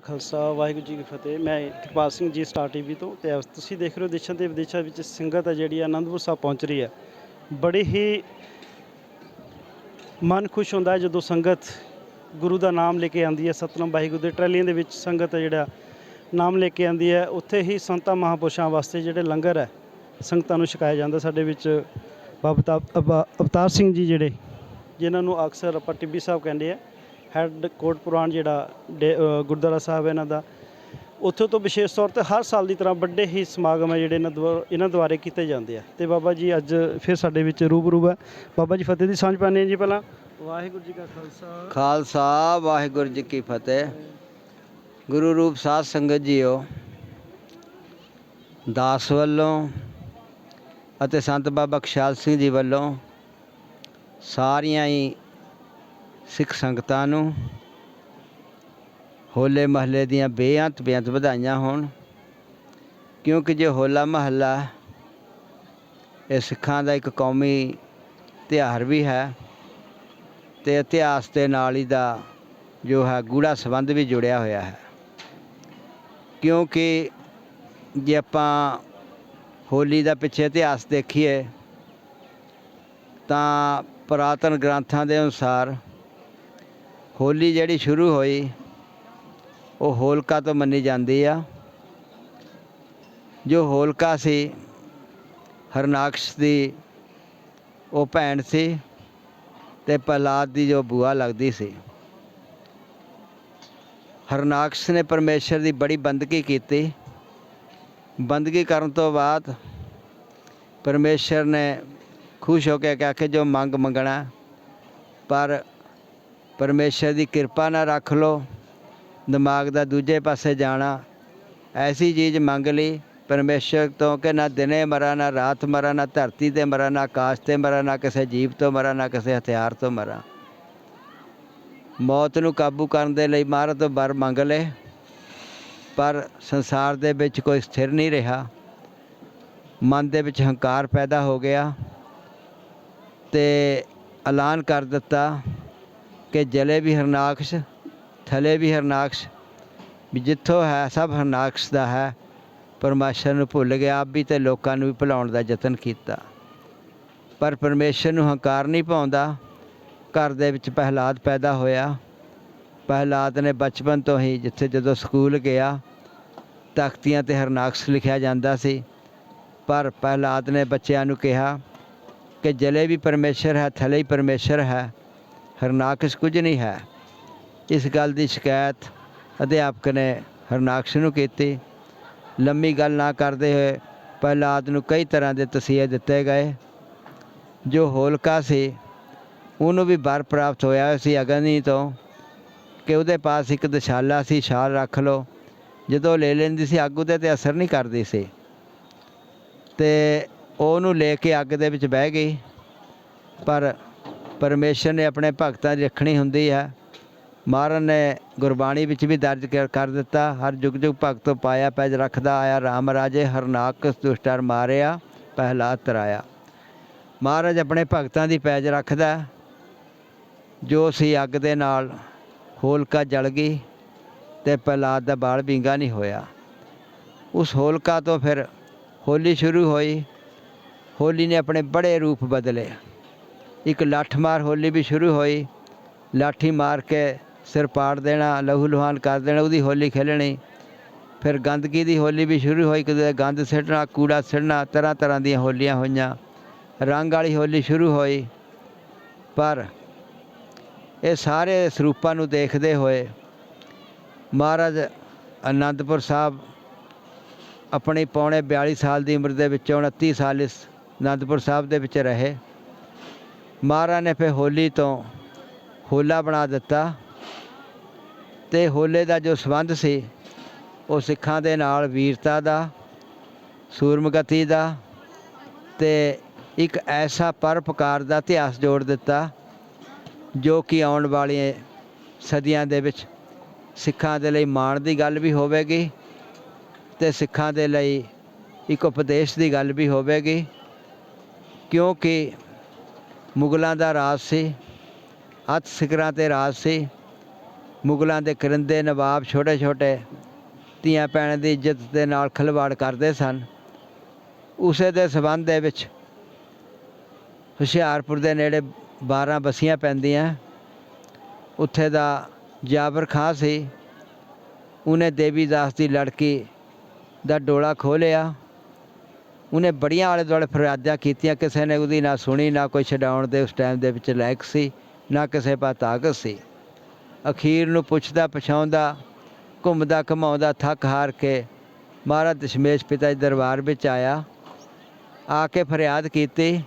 ਖਾਲਸਾ, ਵਾਹਿਗੁਰੂ ਜੀ ਕੀ ਫਤਿਹ। ਮੈਂ Kirpal Singh ji star TV ਤੋਂ ਤੇ ਅੱਜ ਤੁਸੀਂ ਦੇਖ ਰਹੇ ਹੋ ਦੇਸ਼ਾਂ ਤੇ ਵਿਦੇਸ਼ਾਂ ਵਿੱਚ ਸੰਗਤ ਹੈ ਜਿਹੜੀ ਆਨੰਦਪੁਰ ਸਾਹਿਬ ਪਹੁੰਚ ਰਹੀ ਹੈ। ਬੜੇ ਹੀ ਮਨ ਖੁਸ਼ ਹੁੰਦਾ ਹੈ ਜਦੋਂ ਸੰਗਤ ਗੁਰੂ ਦਾ ਨਾਮ ਲੈ ਕੇ ਆਂਦੀ ਹੈ, ਸਤਨਾਮ ਵਾਹਿਗੁਰੂ ਦੇ ਟਰਾਲੀਆਂ ਦੇ ਵਿੱਚ ਸੰਗਤ ਹੈ ਜਿਹੜਾ ਨਾਮ ਲੈ ਕੇ ਆਂਦੀ ਹੈ। ਉੱਥੇ ਹੀ ਸੰਤਾਂ ਮਹਾਂਪੁਰਸ਼ਾਂ ਵਾਸਤੇ ਜਿਹੜੇ ਲੰਗਰ ਹੈ, ਸੰਗਤਾਂ ਨੂੰ ਛਕਾਇਆ ਜਾਂਦਾ ਸਾਡੇ ਵਿੱਚ। ਬਾਬਾ ਅਵਤਾਰ ਸਿੰਘ ਜੀ ਜਿਹੜੇ, ਜਿਨ੍ਹਾਂ ਨੂੰ ਅਕਸਰ ਆਪਾਂ ਟਿੱਬੀ ਸਾਹਿਬ ਕਹਿੰਦੇ ਆ ਹੈੱਡ ਕੋਟ ਪੁਰਾਣ ਜਿਹੜਾ ਡੇ- ਅ, ਗੁਰਦੁਆਰਾ ਸਾਹਿਬ ਹੈ ਇਹਨਾਂ ਦਾ ਉੱਥੋਂ ਤੋਂ ਵਿਸ਼ੇਸ਼ ਤੌਰ ਤੇ ਹਰ ਸਾਲ ਦੀ ਤਰ੍ਹਾਂ ਵੱਡੇ ਹੀ ਸਮਾਗਮ ਹੈ ਜਿਹੜੇ ਇਹਨਾਂ ਦੁਆ ਇਹਨਾਂ ਦੁਆਰੇ ਕੀਤੇ ਜਾਂਦੇ ਆ। ਤੇ ਬਾਬਾ ਜੀ ਅੱਜ ਫਿਰ ਸਾਡੇ ਵਿੱਚ ਰੂਬਰੂ ਹੈ। ਬਾਬਾ ਜੀ ਫਤਿਹ ਦੀ ਸਾਂਝ ਪਾਉਂਦੇ ਹਾਂ ਜੀ ਪਹਿਲਾਂ। ਵਾਹਿਗੁਰੂ ਜੀ ਕਾ ਖਾਲਸਾ। ਖਾਲਸਾ ਵਾਹਿਗੁਰੂ ਜੀ ਕੀ ਫਤਿਹ। ਗੁਰੂ ਰੂਪ ਸਾਧ ਸੰਗਤ ਜੀਓ ਦਾਸ ਵੱਲੋਂ ਅਤੇ ਸੰਤ ਬਾਬਾ ਖਿਆਲ ਸਿੰਘ ਜੀ ਵੱਲੋਂ ਸਾਰੀਆਂ ਹੀ ਸਿੱਖ ਸੰਗਤਾਂ ਨੂੰ ਹੋਲੇ ਮਹੱਲੇ ਦੀਆਂ ਬੇਅੰਤ ਬੇਅੰਤ ਵਧਾਈਆਂ ਹੋਣ, ਕਿਉਂਕਿ ਜੇ ਹੋਲਾ ਮਹੱਲਾ ਇਹ ਸਿੱਖਾਂ ਦਾ ਇੱਕ ਕੌਮੀ ਤਿਉਹਾਰ ਵੀ ਹੈ ਤੇ ਇਤਿਹਾਸ ਦੇ ਨਾਲ ਹੀ ਦਾ ਜੋ ਹੈ ਗੂੜਾ ਸੰਬੰਧ ਵੀ ਜੁੜਿਆ ਹੋਇਆ ਹੈ। ਕਿਉਂਕਿ ਜੇ ਆਪਾਂ ਹੋਲੀ ਦਾ ਪਿੱਛੇ ਇਤਿਹਾਸ ਦੇਖੀਏ ਤਾਂ ਪੁਰਾਤਨ ਗ੍ਰੰਥਾਂ ਦੇ ਅਨੁਸਾਰ ਹੋਲੀ ਜਿਹੜੀ ਸ਼ੁਰੂ ਹੋਈ, ਉਹ ਹੋਲਕਾ ਤੋਂ ਮੰਨੀ ਜਾਂਦੀ ਆ। ਜੋ ਹੋਲਕਾ ਸੀ, ਹਰਨਾਕਸ਼ ਦੀ ਉਹ ਭੈਣ ਸੀ ਤੇ ਪ੍ਰਹਲਾਦ ਦੀ ਜੋ ਬੂਆ ਲੱਗਦੀ ਸੀ। ਹਰਨਾਕਸ਼ ਨੇ ਪਰਮੇਸ਼ਰ ਦੀ ਬੜੀ ਬੰਦਗੀ ਕੀਤੀ। ਬੰਦਗੀ ਕਰਨ ਤੋਂ ਬਾਅਦ ਪਰਮੇਸ਼ਰ ਨੇ ਖੁਸ਼ ਹੋ ਕੇ ਕਿਹਾ ਕਿ ਜੋ ਮੰਗ ਮੰਗਣਾ, ਪਰ ਪਰਮੇਸ਼ਰ ਦੀ ਕਿਰਪਾ ਨਾਲ ਰੱਖ ਲਓ, ਦਿਮਾਗ ਦਾ ਦੂਜੇ ਪਾਸੇ ਜਾਣਾ। ਐਸੀ ਚੀਜ਼ ਮੰਗ ਲਈ, ਪਰਮੇਸ਼ਰ ਤੋਂ ਕਿ ਨਾ ਦਿਨੇ ਮਰਾਂ, ਨਾ ਰਾਤ ਮਰਾਂ, ਨਾ ਧਰਤੀ ਤੇ ਮਰਾਂ, ਨਾ ਆਕਾਸ਼ ਤੇ ਮਰਾਂ, ਨਾ ਕਿਸੇ ਜੀਵ ਤੋਂ ਮਰਾਂ, ਨਾ ਕਿਸੇ ਹਥਿਆਰ ਤੋਂ ਮਰਾਂ। ਮੌਤ ਨੂੰ ਕਾਬੂ ਕਰਨ ਦੇ ਲਈ ਮਹਾਰਾਜ ਤੋਂ ਵਰ ਮੰਗ ਲਏ ਪਰ ਸੰਸਾਰ ਦੇ ਵਿੱਚ ਕੋਈ ਸਥਿਰ ਨਹੀਂ ਰਿਹਾ। ਮਨ ਦੇ ਵਿੱਚ ਹੰਕਾਰ ਪੈਦਾ ਹੋ ਗਿਆ ਤੇ ਐਲਾਨ ਕਰ ਦਿੱਤਾ। ਕਿ ਜਲੇ ਵੀ ਹਰਨਾਕਸ਼, ਥਲੇ ਵੀ ਹਰਨਾਕਸ਼, ਵੀ ਜਿੱਥੋਂ ਹੈ ਸਭ ਹਰਨਾਕਸ਼ ਦਾ ਹੈ। ਪਰਮੇਸ਼ਰ ਨੂੰ ਭੁੱਲ ਗਿਆ, ਆਪ ਵੀ ਤੇ ਲੋਕਾਂ ਨੂੰ ਵੀ ਭੁਲਾਉਣ ਦਾ ਯਤਨ ਕੀਤਾ। ਪਰ ਪਰਮੇਸ਼ਰ ਨੂੰ ਹੰਕਾਰ ਨਹੀਂ ਪਾਉਂਦਾ ਘਰ ਦੇ ਵਿੱਚ ਪਹਿਲਾਦ ਪੈਦਾ ਹੋਇਆ। ਪਹਿਲਾਦ ਨੇ ਬਚਪਨ ਤੋਂ ਹੀ ਜਿੱਥੇ ਜਦੋਂ ਸਕੂਲ ਗਿਆ, ਤਖਤੀਆਂ ਤੇ ਹਰਨਾਕਸ਼ ਲਿਖਿਆ ਜਾਂਦਾ ਸੀ। ਪਰ ਪਹਿਲਾਦ ਨੇ ਬੱਚਿਆਂ ਨੂੰ ਕਿਹਾ ਕਿ ਜਲੇ ਵੀ ਪਰਮੇਸ਼ਰ ਹੈ, ਥਲੇ ਹੀ ਪਰਮੇਸ਼ਰ ਹੈ। ਹਰਨਾਕਸ਼ ਕੁਝ ਨਹੀਂ ਹੈ। ਇਸ ਗੱਲ ਦੀ ਸ਼ਿਕਾਇਤ ਅਧਿਆਪਕ ਨੇ ਹਰਨਾਕਸ਼ ਨੂੰ ਕੀਤੀ। ਲੰਮੀ ਗੱਲ ਨਾ ਕਰਦੇ ਹੋਏ ਪਹਿਲਾਦ ਨੂੰ ਕਈ ਤਰ੍ਹਾਂ ਦੇ ਤਸੀਹੇ ਦਿੱਤੇ ਗਏ। ਜੋ ਹੋਲਕਾ ਸੀ, ਉਹਨੂੰ ਵੀ ਬਰ ਪ੍ਰਾਪਤ ਹੋਇਆ ਸੀ ਅਗਨੀ ਤੋਂ ਕਿ ਉਹਦੇ ਪਾਸ ਇੱਕ ਦਸ਼ਾਲਾ ਸੀ, ਛਾਲ ਰੱਖ ਲਓ। ਜਦੋਂ ਲੈ ਲੈਂਦੀ ਸੀ, ਅੱਗ ਉਹਦੇ ਤੇ ਅਸਰ ਨਹੀਂ ਕਰਦੀ ਸੀ। ਤੇ ਉਹਨੂੰ ਲੈ ਕੇ ਅੱਗ ਦੇ ਵਿੱਚ ਬਹਿ ਗਈ। ਪਰ ਪਰਮੇਸ਼ਰ ਨੇ ਆਪਣੇ ਭਗਤਾਂ ਦੀ ਰੱਖਣੀ ਹੁੰਦੀ ਹੈ। ਮਹਾਰਾਜ ਨੇ ਗੁਰਬਾਣੀ ਵਿੱਚ ਵੀ ਦਰਜ ਕਰ- ਕਰ ਦਿੱਤਾ, ਹਰ ਜੁਗ ਜੁਗ ਭਗਤੋ ਪਾਇਆ ਪੈਜ ਰੱਖਦਾ ਆਇਆ RAM ਰਾਜੇ ਹਰਨਾਕ ਦੁਸ਼ਟਰ ਮਾਰਿਆ ਪਹਿਲਾ ਤਰਾਇਆ। ਮਹਾਰਾਜ ਆਪਣੇ ਭਗਤਾਂ ਦੀ ਪੈਜ ਰੱਖਦਾ ਜੋ ਸੀ ਅੱਗ ਦੇ ਨਾਲ ਹੋਲਕਾ ਜਲ ਗਈ ਤੇ ਪ੍ਰਹਲਾਦ ਦਾ ਬਾਲ ਵਿੰਗਾ ਨਹੀਂ ਹੋਇਆ। ਉਸ ਹੋਲਕਾ ਤੋਂ ਫਿਰ ਹੋਲੀ ਸ਼ੁਰੂ ਹੋਈ। ਹੋਲੀ ਨੇ ਆਪਣੇ ਬੜੇ ਰੂਪ ਬਦਲੇ। ਇੱਕ ਲੱਠਮਾਰ ਹੋਲੀ ਵੀ ਸ਼ੁਰੂ ਹੋਈ। ਲਾਠੀ ਮਾਰ ਕੇ ਸਿਰ ਪਾੜ ਦੇਣਾ, ਲਹੂ ਲੁਹਾਨ ਕਰ ਦੇਣਾ, ਉਹਦੀ ਹੋਲੀ ਖੇਲਣੀ। ਫਿਰ ਗੰਦਗੀ ਦੀ ਹੋਲੀ ਵੀ ਸ਼ੁਰੂ ਹੋਈ ਕਿਤੇ ਗੰਦ ਸਿੱਟਣਾ, ਕੂੜਾ ਸਿੱਟਣਾ, ਤਰ੍ਹਾਂ ਤਰ੍ਹਾਂ ਦੀਆਂ ਹੋਲੀਆਂ ਹੋਈਆਂ। ਰੰਗ ਵਾਲੀ ਹੋਲੀ ਸ਼ੁਰੂ ਹੋਈ, ਪਰ ਇਹ ਸਾਰੇ ਸਰੂਪਾਂ ਨੂੰ ਦੇਖਦੇ ਹੋਏ ਮਹਾਰਾਜ ਆਨੰਦਪੁਰ ਸਾਹਿਬ ਆਪਣੀ ਪੌਣੇ 42 ਸਾਲ ਦੀ ਉਮਰ ਦੇ ਵਿੱਚ 29 ਸਾਲ ਇਸ ਆਨੰਦਪੁਰ ਸਾਹਿਬ ਦੇ ਵਿੱਚ ਰਹੇ। ਮਹਾਰਾਜ ਨੇ ਫਿਰ ਹੋਲੀ ਤੋਂ ਹੋਲਾ ਬਣਾ ਦਿੱਤਾ ਤੇ ਹੋਲੇ ਦਾ ਜੋ ਸੰਬੰਧ ਸੀ, ਉਹ ਸਿੱਖਾਂ ਦੇ ਨਾਲ ਵੀਰਤਾ ਦਾ, ਸੂਰਮਗਤੀ ਦਾ ਤੇ ਇੱਕ ਐਸਾ ਪਰਪਕਾਰ ਦਾ ਇਤਿਹਾਸ ਜੋੜ ਦਿੱਤਾ ਜੋ ਕਿ ਆਉਣ ਵਾਲੀਆਂ ਸਦੀਆਂ ਦੇ ਵਿੱਚ ਸਿੱਖਾਂ ਦੇ ਲਈ ਮਾਣ ਦੀ ਗੱਲ ਵੀ ਹੋਵੇਗੀ ਤੇ ਸਿੱਖਾਂ ਦੇ ਲਈ ਇੱਕ ਉਪਦੇਸ਼ ਦੀ ਗੱਲ ਵੀ ਹੋਵੇਗੀ ਕਿਉਂਕਿ ਮੁਗਲਾਂ ਦਾ ਰਾਜ ਸੀ ਅੱਤ ਸਿਖਰਾਂ ਤੇ ਰਾਜ ਸੀ, ਮੁਗਲਾਂ ਦੇ ਕਰਿੰਦੇ ਨਵਾਬ ਛੋਟੇ ਛੋਟੇ ਧੀਆਂ ਭੈਣਾਂ ਦੀ ਇੱਜ਼ਤ ਦੇ ਨਾਲ ਖਿਲਵਾੜ ਕਰਦੇ ਸਨ। ਉਸੇ ਦੇ ਸਬੰਧ ਦੇ ਵਿੱਚ ਹੁਸ਼ਿਆਰਪੁਰ ਦੇ ਨੇੜੇ 12 ਬਸੀਆਂ ਪੈਂਦੀਆਂ। ਉੱਥੇ ਦਾ ਜਾਬਰ ਖਾਂ ਸੀ। ਉਹਨੇ ਦੇਵੀ ਦਾਸ ਦੀ ਲੜਕੀ ਦਾ ਡੋਲਾ ਖੋਲਿਆ ਉਹਨੇ ਬੜੀਆਂ ਆਲੇ ਦੁਆਲੇ ਫਰਿਆਦਾਂ ਕੀਤੀਆਂ, ਕਿਸੇ ਨੇ ਉਹਦੀ ਨਾ ਸੁਣੀ, ਨਾ ਕੋਈ ਛਡਾਉਣ ਦੇ ਉਸ ਟਾਈਮ ਦੇ ਵਿੱਚ ਲਾਇਕ ਸੀ, ਨਾ ਕਿਸੇ ਪਾ ਤਾਕਤ ਸੀ। ਅਖੀਰ ਨੂੰ ਪੁੱਛਦਾ, ਪਛਾਉਂਦਾ, ਘੁੰਮਦਾ, ਘਮਾਉਂਦਾ, ਥੱਕ ਹਾਰ ਕੇ ਮਹਾਰਾਜ ਦਸ਼ਮੇਸ਼ ਪਿਤਾ ਜੀ ਦਰਬਾਰ ਵਿੱਚ ਆਇਆ। ਆ ਕੇ ਫਰਿਆਦ ਕੀਤੀ।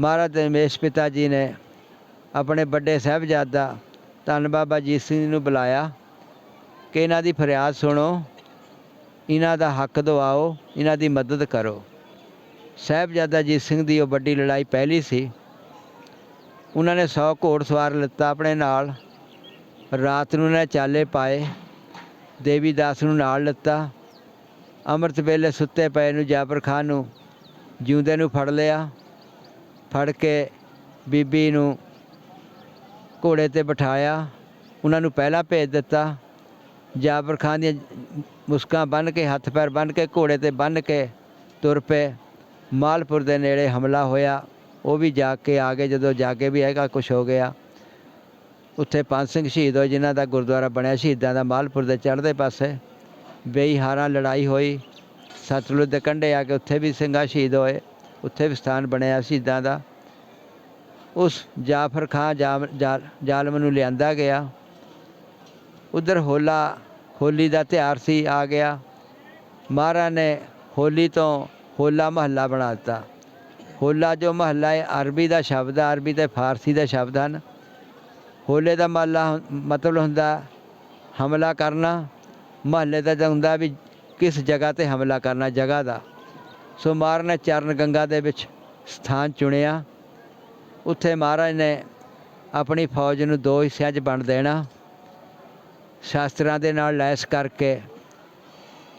ਮਹਾਰਾਜ ਦਸ਼ਮੇਸ਼ ਪਿਤਾ ਜੀ ਨੇ ਆਪਣੇ ਵੱਡੇ ਸਾਹਿਬਜ਼ਾਦਾ ਧੰਨ ਬਾਬਾ ਜੀਤ ਸਿੰਘ ਜੀ ਨੂੰ ਬੁਲਾਇਆ ਕਿ ਇਹਨਾਂ ਦੀ ਫਰਿਆਦ ਸੁਣੋ। ਇਹਨਾਂ ਦਾ ਹੱਕ ਦਿਵਾਓ, ਇਹਨਾਂ ਦੀ ਮਦਦ ਕਰੋ। ਸਾਹਿਬਜ਼ਾਦਾ ਜੀਤ ਸਿੰਘ ਦੀ ਉਹ ਵੱਡੀ ਲੜਾਈ ਪਹਿਲੀ ਸੀ। ਉਹਨਾਂ ਨੇ 100 ਘੋੜ ਸਵਾਰ ਲਿੱਤਾ ਆਪਣੇ ਨਾਲ। ਰਾਤ ਨੂੰ ਨੇ ਚਾਲੇ ਪਾਏ। ਦੇਵੀ ਦਾਸ ਨੂੰ ਨਾਲ ਲਿੱਤਾ। ਅੰਮ੍ਰਿਤ ਵੇਲੇ ਸੁੱਤੇ ਪਏ ਨੂੰ ਜਾਫਰ ਖਾਨ ਨੂੰ ਜਿਉਂਦੇ ਨੂੰ ਫੜ ਲਿਆ। ਫੜ ਕੇ ਬੀਬੀ ਨੂੰ ਘੋੜੇ ਤੇ ਬਿਠਾਇਆ। ਉਹਨਾਂ ਨੂੰ ਪਹਿਲਾਂ ਭੇਜ ਦਿੱਤਾ। ਜਾਬਰ ਖਾਨ ਦੀਆਂ ਮੁਸਕਾਂ ਬੰਨ ਕੇ, ਹੱਥ ਪੈਰ ਬੰਨ ਕੇ, ਘੋੜੇ ਤੇ ਬੰਨ ਕੇ ਤੁਰ ਪਏ। ਮਾਲਪੁਰ ਦੇ ਨੇੜੇ ਹਮਲਾ ਹੋਇਆ। ਉਹ ਵੀ ਜਾ ਕੇ ਆ ਗਏ। ਜਦੋਂ ਜਾ ਕੇ ਵੀ ਹੈਗਾ ਕੁਝ ਹੋ ਗਿਆ। ਉੱਥੇ ਪੰਜ ਸਿੰਘ ਸ਼ਹੀਦ ਹੋਏ, ਜਿਨ੍ਹਾਂ ਦਾ ਗੁਰਦੁਆਰਾ ਬਣਿਆ। ਸ਼ਹੀਦਾਂ ਦਾ ਮਾਲਪੁਰ ਦੇ ਚੜ੍ਹਦੇ ਪਾਸੇ ਬੇਈਹਾਰਾਂ ਲੜਾਈ ਹੋਈ। ਸਤਲੁਜ ਦੇ ਕੰਢੇ ਆ ਕੇ ਉੱਥੇ ਵੀ ਸਿੰਘਾਂ ਸ਼ਹੀਦ ਹੋਏ। ਉੱਥੇ ਵੀ ਸਥਾਨ ਬਣਿਆ ਸ਼ਹੀਦਾਂ ਦਾ। ਉਸ ਜਾਫਰ ਖਾਂ ਜਾਮ- ਜਾਲ- ਜ਼ਾਲਮ ਨੂੰ ਲਿਆਂਦਾ ਗਿਆ। ਉਧਰ ਹੋਲਾ, ਹੋਲੀ ਦਾ ਤਿਉਹਾਰ ਸੀ, ਆ ਗਿਆ। ਮਹਾਰਾਜ ਨੇ ਹੋਲੀ ਤੋਂ ਹੋਲਾ ਮਹੱਲਾ ਬਣਾ ਦਿੱਤਾ। ਹੋਲਾ ਜੋ ਮਹੱਲਾ ਹੈ, ਅਰਬੀ ਦਾ ਸ਼ਬਦ ਹੈ ਅਰਬੀ ਤੇ ਫਾਰਸੀ ਦਾ ਸ਼ਬਦ ਹਨ। ਹੋਲੇ ਦਾ ਮਹੱਲਾ ਹੁੰ- ਮਤਲਬ ਹੁੰਦਾ ਹਮਲਾ ਕਰਨਾ। ਮਹੱਲੇ ਦਾ ਹੁੰਦਾ ਵੀ ਕਿਸ ਜਗ੍ਹਾ ਤੇ ਹਮਲਾ ਕਰਨਾ, ਜਗ੍ਹਾ ਦਾ। ਸੋ ਮਹਾਰਾਜ ਨੇ ਚਰਨ ਗੰਗਾ ਦੇ ਵਿੱਚ ਸਥਾਨ ਚੁਣਿਆ। ਉੱਥੇ ਮਹਾਰਾਜ ਨੇ ਆਪਣੀ ਫੌਜ ਨੂੰ ਦੋ ਹਿੱਸਿਆਂ 'ਚ ਵੰਡ ਦੇਣਾ। ਸ਼ਾਸਤਰਾਂ ਦੇ ਨਾਲ ਲੈਸ ਕਰਕੇ,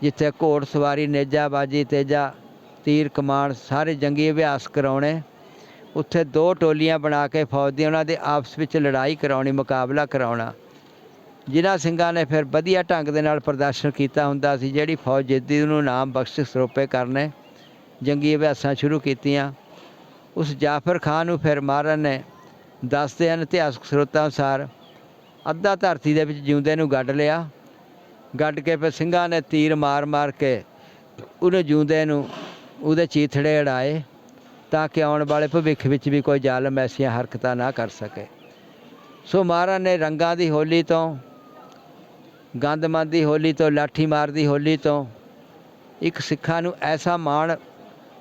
ਜਿੱਥੇ ਘੋੜ ਸਵਾਰੀ, ਨੇਜਾਬਾਜੀ, ਤੇਜਾ, ਤੀਰ ਕਮਾਨ ਸਾਰੇ ਜੰਗੀ ਅਭਿਆਸ ਕਰਾਉਣੇ, ਉੱਥੇ ਦੋ ਟੋਲੀਆਂ ਬਣਾ ਕੇ ਫੌਜ ਦੀਆਂ ਉਹਨਾਂ ਦੇ ਆਪਸ ਵਿੱਚ ਲੜਾਈ ਕਰਾਉਣੀ, ਮੁਕਾਬਲਾ ਕਰਾਉਣਾ। ਜਿਨ੍ਹਾਂ ਸਿੰਘਾਂ ਨੇ ਫਿਰ ਵਧੀਆ ਢੰਗ ਦੇ ਨਾਲ ਪ੍ਰਦਰਸ਼ਨ ਕੀਤਾ ਹੁੰਦਾ ਸੀ, ਜਿਹੜੀ ਫੌਜ ਜਿੱਦੀ ਨੂੰ ਨਾਮ ਬਖਸ਼ ਸਰੋਪੇ ਕਰਨੇ, ਜੰਗੀ ਅਭਿਆਸਾਂ ਸ਼ੁਰੂ ਕੀਤੀਆਂ। ਉਸ ਜਾਫਰ ਖਾਨ ਨੂੰ ਫਿਰ ਮਾਰਨ ਨੇ ਦੱਸਦੇ ਹਨ ਇਤਿਹਾਸਕ ਸਰੋਤਾਂ ਅਨੁਸਾਰ ਅੱਧਾ ਧਰਤੀ ਦੇ ਵਿੱਚ ਜਿਉਂਦੇ ਨੂੰ ਗੱਡ ਲਿਆ। ਗੱਡ ਕੇ ਫਿਰ ਸਿੰਘਾਂ ਨੇ ਤੀਰ ਮਾਰ ਮਾਰ ਕੇ ਉਹਨੇ ਜਿਉਂਦੇ ਨੂੰ ਉਹਦੇ ਚੀਥੜੇ ਅੜਾਏ ਤਾਂ ਕਿ ਆਉਣ ਵਾਲੇ ਭਵਿੱਖ ਵਿੱਚ ਵੀ ਕੋਈ ਜ਼ਾਲਮ ਐਸੀਆਂ ਹਰਕਤਾਂ ਨਾ ਕਰ ਸਕੇ। ਸੋ ਮਹਾਰਾਜ ਨੇ ਰੰਗਾਂ ਦੀ ਹੋਲੀ ਤੋਂ ਗੰਦਮੰਦ ਦੀ ਹੋਲੀ ਤੋਂ, ਲਾਠੀ ਮਾਰ ਦੀ ਹੋਲੀ ਤੋਂ ਇੱਕ ਸਿੱਖਾਂ ਨੂੰ ਐਸਾ ਮਾਣ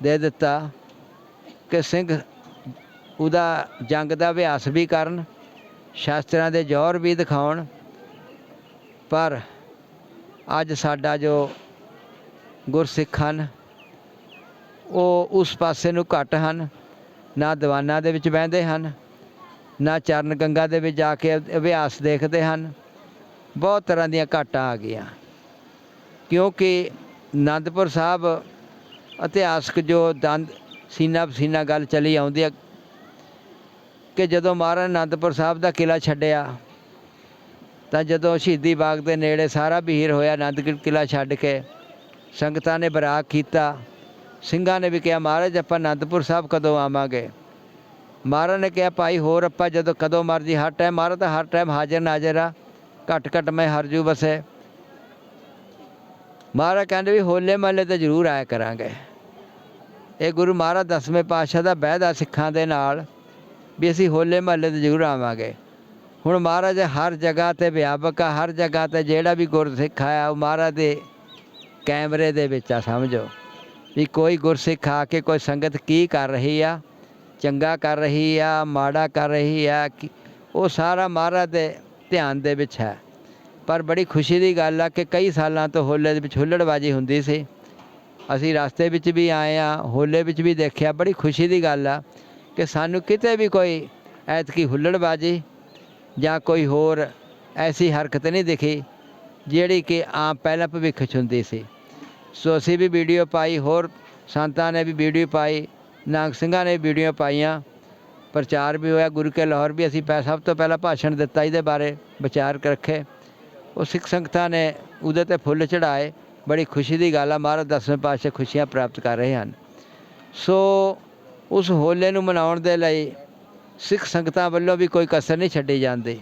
ਦੇ ਦਿੱਤਾ ਕਿ ਸਿੰਘ ਉਹਦਾ ਜੰਗ ਦਾ ਅਭਿਆਸ ਵੀ ਕਰਨ ਸ਼ਾਸਤਰਾਂ ਦੇ ਜੋਰ ਵੀ ਦਿਖਾਉਣ, ਪਰ ਅੱਜ ਸਾਡਾ ਜੋ ਗੁਰਸਿੱਖ ਹਨ, ਉਹ ਉਸ ਪਾਸੇ ਨੂੰ ਘੱਟ ਹਨ, ਨਾ ਦੀਵਾਨਾਂ ਦੇ ਵਿੱਚ ਬਹਿੰਦੇ ਹਨ, ਨਾ ਚਰਨ ਗੰਗਾ ਦੇ ਵਿੱਚ ਜਾ ਕੇ ਅਭਿਆਸ ਦੇਖਦੇ ਹਨ। ਬਹੁਤ ਤਰ੍ਹਾਂ ਦੀਆਂ ਘਾਟਾਂ ਆ ਗਈਆਂ। ਕਿਉਂਕਿ ਆਨੰਦਪੁਰ ਸਾਹਿਬ ਇਤਿਹਾਸਕ ਜੋ ਦੰਦ ਸੀਨਾ ਪਸੀਨਾ ਗੱਲ ਚਲੀ ਆਉਂਦੀ ਹੈ ਕਿ ਜਦੋਂ ਮਹਾਰਾਜ ਅਨੰਦਪੁਰ ਸਾਹਿਬ ਦਾ ਕਿਲਾ ਛੱਡਿਆ, ਤਾਂ ਜਦੋਂ ਸ਼ਹੀਦੀ ਬਾਗ ਦੇ ਨੇੜੇ ਸਾਰਾ ਬਹੀਰ ਹੋਇਆ ਆਨੰਦਗੜ੍ਹ ਕਿਲਾ ਛੱਡ ਕੇ, ਸੰਗਤਾਂ ਨੇ ਬਰਾਕ ਕੀਤਾ। ਸਿੰਘਾਂ ਨੇ ਵੀ ਕਿਹਾ, ਮਹਾਰਾਜ, ਆਪਾਂ ਅਨੰਦਪੁਰ ਸਾਹਿਬ ਕਦੋਂ ਆਵਾਂਗੇ? ਮਹਾਰਾਜ ਨੇ ਕਿਹਾ, ਭਾਈ, ਹੋਰ ਆਪਾਂ ਜਦੋਂ ਕਦੋਂ ਮਰਜ਼ੀ, ਹਰ ਟਾਈਮ, ਮਹਾਰਾਜ ਤਾਂ ਹਰ ਟਾਈਮ ਹਾਜ਼ਰ ਨਾਜ਼ਰ ਆ। ਘਟ ਘਟ ਮੈਂ ਹਰਜੂ ਬਸੇ ਮਹਾਰਾਜ ਕਹਿੰਦੇ ਵੀ, ਹੋਲੇ ਮਹੱਲੇ ਤੇ ਜ਼ਰੂਰ ਆਇਆ ਕਰਾਂਗੇ। ਇਹ ਗੁਰੂ ਮਹਾਰਾਜ ਦਸਵੇਂ ਪਾਤਸ਼ਾਹ ਦਾ ਵਾਅਦਾ ਸਿੱਖਾਂ ਦੇ ਨਾਲ ਵੀ ਅਸੀਂ ਹੋਲੇ ਮਹੱਲੇ ਤੇ ਜ਼ਰੂਰ ਆਵਾਂਗੇ। ਹੁਣ ਮਹਾਰਾਜ ਹਰ ਜਗ੍ਹਾ ਤੇ ਵਿਆਪਕ ਆ, ਹਰ ਜਗ੍ਹਾ ਤੇ ਜਿਹੜਾ ਵੀ ਗੁਰਸਿੱਖ ਆ ਉਹ ਮਹਾਰਾਜ ਦੇ ਕੈਮਰੇ ਦੇ ਵਿੱਚ ਆ, ਸਮਝੋ। ਵੀ ਕੋਈ ਗੁਰਸਿੱਖ ਆ ਕੇ ਕੋਈ ਸੰਗਤ ਕੀ ਕਰ ਰਹੀ ਆ? ਚੰਗਾ ਕਰ ਰਹੀ ਆ, ਮਾੜਾ ਕਰ ਰਹੀ ਆ? ਕੀ- ਉਹ ਸਾਰਾ ਮਹਾਰਾਜ ਦੇ ਧਿਆਨ ਦੇ ਵਿੱਚ ਹੈ। ਪਰ ਬੜੀ ਖੁਸ਼ੀ ਦੀ ਗੱਲ ਆ ਕਿ ਕਈ ਸਾਲਾਂ ਤੋਂ ਹੋਲੇ ਦੇ ਵਿੱਚ ਹੁੱਲੜਬਾਜੀ ਹੁੰਦੀ ਸੀ। ਅਸੀਂ ਰਸਤੇ ਵਿੱਚ ਵੀ ਆਏ ਆ, ਹੋਲੇ ਵਿੱਚ ਵੀ ਦੇਖਿਆ, ਬੜੀ ਖੁਸ਼ੀ ਦੀ ਗੱਲ ਆ ਕਿ ਸਾਨੂੰ ਕਿਤੇ ਵੀ ਕੋਈ ਐਤਕੀ ਹੁੱਲੜਬਾਜੀ ਜਾਂ ਕੋਈ ਹੋਰ ਐਸੀ ਹਰਕਤ ਨਹੀਂ ਦਿਖੀ ਜਿਹੜੀ ਕਿ ਆਮ ਪਹਿਲਾਂ ਭਵਿੱਖ 'ਚ ਹੁੰਦੀ ਸੀ। ਸੋ ਅਸੀਂ ਵੀ ਵੀਡੀਓ ਪਾਈ, ਹੋਰ ਸੰਤਾਂ ਨੇ ਵੀ ਵੀਡੀਓ ਪਾਈ ਨਾਗ ਸਿੰਘਾਂ ਨੇ ਵੀਡੀਓ ਪਾਈਆਂ। ਪ੍ਰਚਾਰ ਵੀ ਹੋਇਆ, ਗੁਰੂ ਕੇ ਲਾਹੌਰ ਵੀ ਅਸੀਂ ਪੈ ਸਭ ਤੋਂ ਪਹਿਲਾਂ ਭਾਸ਼ਣ ਦਿੱਤਾ ਇਹਦੇ ਬਾਰੇ, ਵਿਚਾਰ ਕਰ ਰੱਖੇ। ਉਹ ਸਿੱਖ ਸੰਗਤਾਂ ਨੇ ਉਹਦੇ ਤੇ ਫੁੱਲ ਚੜਾਏ ਬੜੀ ਖੁਸ਼ੀ ਦੀ ਗੱਲ ਆ, ਮਹਾਰਾਜ ਦਸਵੇਂ ਪਾਤਸ਼ਾਹ ਖੁਸ਼ੀਆਂ ਪ੍ਰਾਪਤ ਕਰ ਰਹੇ ਹਨ। ਸੋ ਉਸ ਹੋਲੇ ਨੂੰ ਮਨਾਉਣ ਦੇ ਲਈ ਸਿੱਖ ਸੰਗਤਾਂ ਵੱਲੋਂ ਵੀ ਕੋਈ ਕਸਰ ਨਹੀਂ ਛੱਡੀ ਜਾਂਦੀ।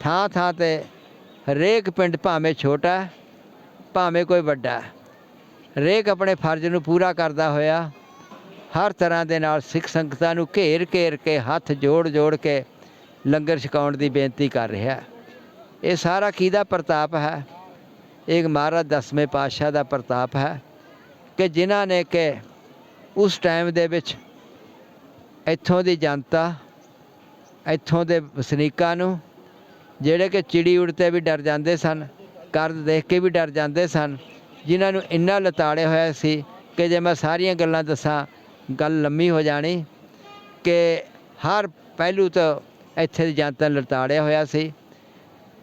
ਥਾਂ ਥਾਂ ਤੇ ਹਰੇਕ ਪਿੰਡ ਭਾਵੇਂ ਛੋਟਾ ਭਾਵੇਂ ਕੋਈ ਵੱਡਾ ਹਰੇਕ ਆਪਣੇ ਫਰਜ਼ ਨੂੰ ਪੂਰਾ ਕਰਦਾ ਹੋਇਆ, ਹਰ ਤਰ੍ਹਾਂ ਦੇ ਨਾਲ ਸਿੱਖ ਸੰਗਤਾਂ ਨੂੰ ਘੇਰ ਘੇਰ ਕੇ, ਹੱਥ ਜੋੜ ਜੋੜ ਕੇ ਲੰਗਰ ਛਕਾਉਣ ਦੀ ਬੇਨਤੀ ਕਰ ਰਿਹਾ ਇਹ ਸਾਰਾ ਕਿਹਦਾ ਪ੍ਰਤਾਪ ਹੈ? ਇਹ ਮਹਾਰਾਜ ਦਸਵੇਂ ਪਾਤਸ਼ਾਹ ਦਾ ਪ੍ਰਤਾਪ ਹੈ ਕਿ ਜਿਨ੍ਹਾਂ ਨੇ ਕਿ ਉਸ ਟਾਈਮ ਦੇ ਵਿੱਚ ਇੱਥੋਂ ਦੀ ਜਨਤਾ, ਇੱਥੋਂ ਦੇ ਵਸਨੀਕਾਂ ਨੂੰ ਜਿਹੜੇ ਕਿ ਚਿੜੀ ਉੜਤੇ ਵੀ ਡਰ ਜਾਂਦੇ ਸਨ, ਕਰਦ ਦੇਖ ਕੇ ਵੀ ਡਰ ਜਾਂਦੇ ਸਨ, ਜਿਨ੍ਹਾਂ ਨੂੰ ਇੰਨਾ ਲਤਾੜਿਆ ਹੋਇਆ ਸੀ ਕਿ ਜੇ ਮੈਂ ਸਾਰੀਆਂ ਗੱਲਾਂ ਦੱਸਾਂ, ਗੱਲ ਲੰਮੀ ਹੋ ਜਾਣੀ ਕਿ ਹਰ ਪਹਿਲੂ ਤੋਂ ਇੱਥੇ ਦੀ ਜਨਤਾ ਲਤਾੜਿਆ ਹੋਇਆ ਸੀ।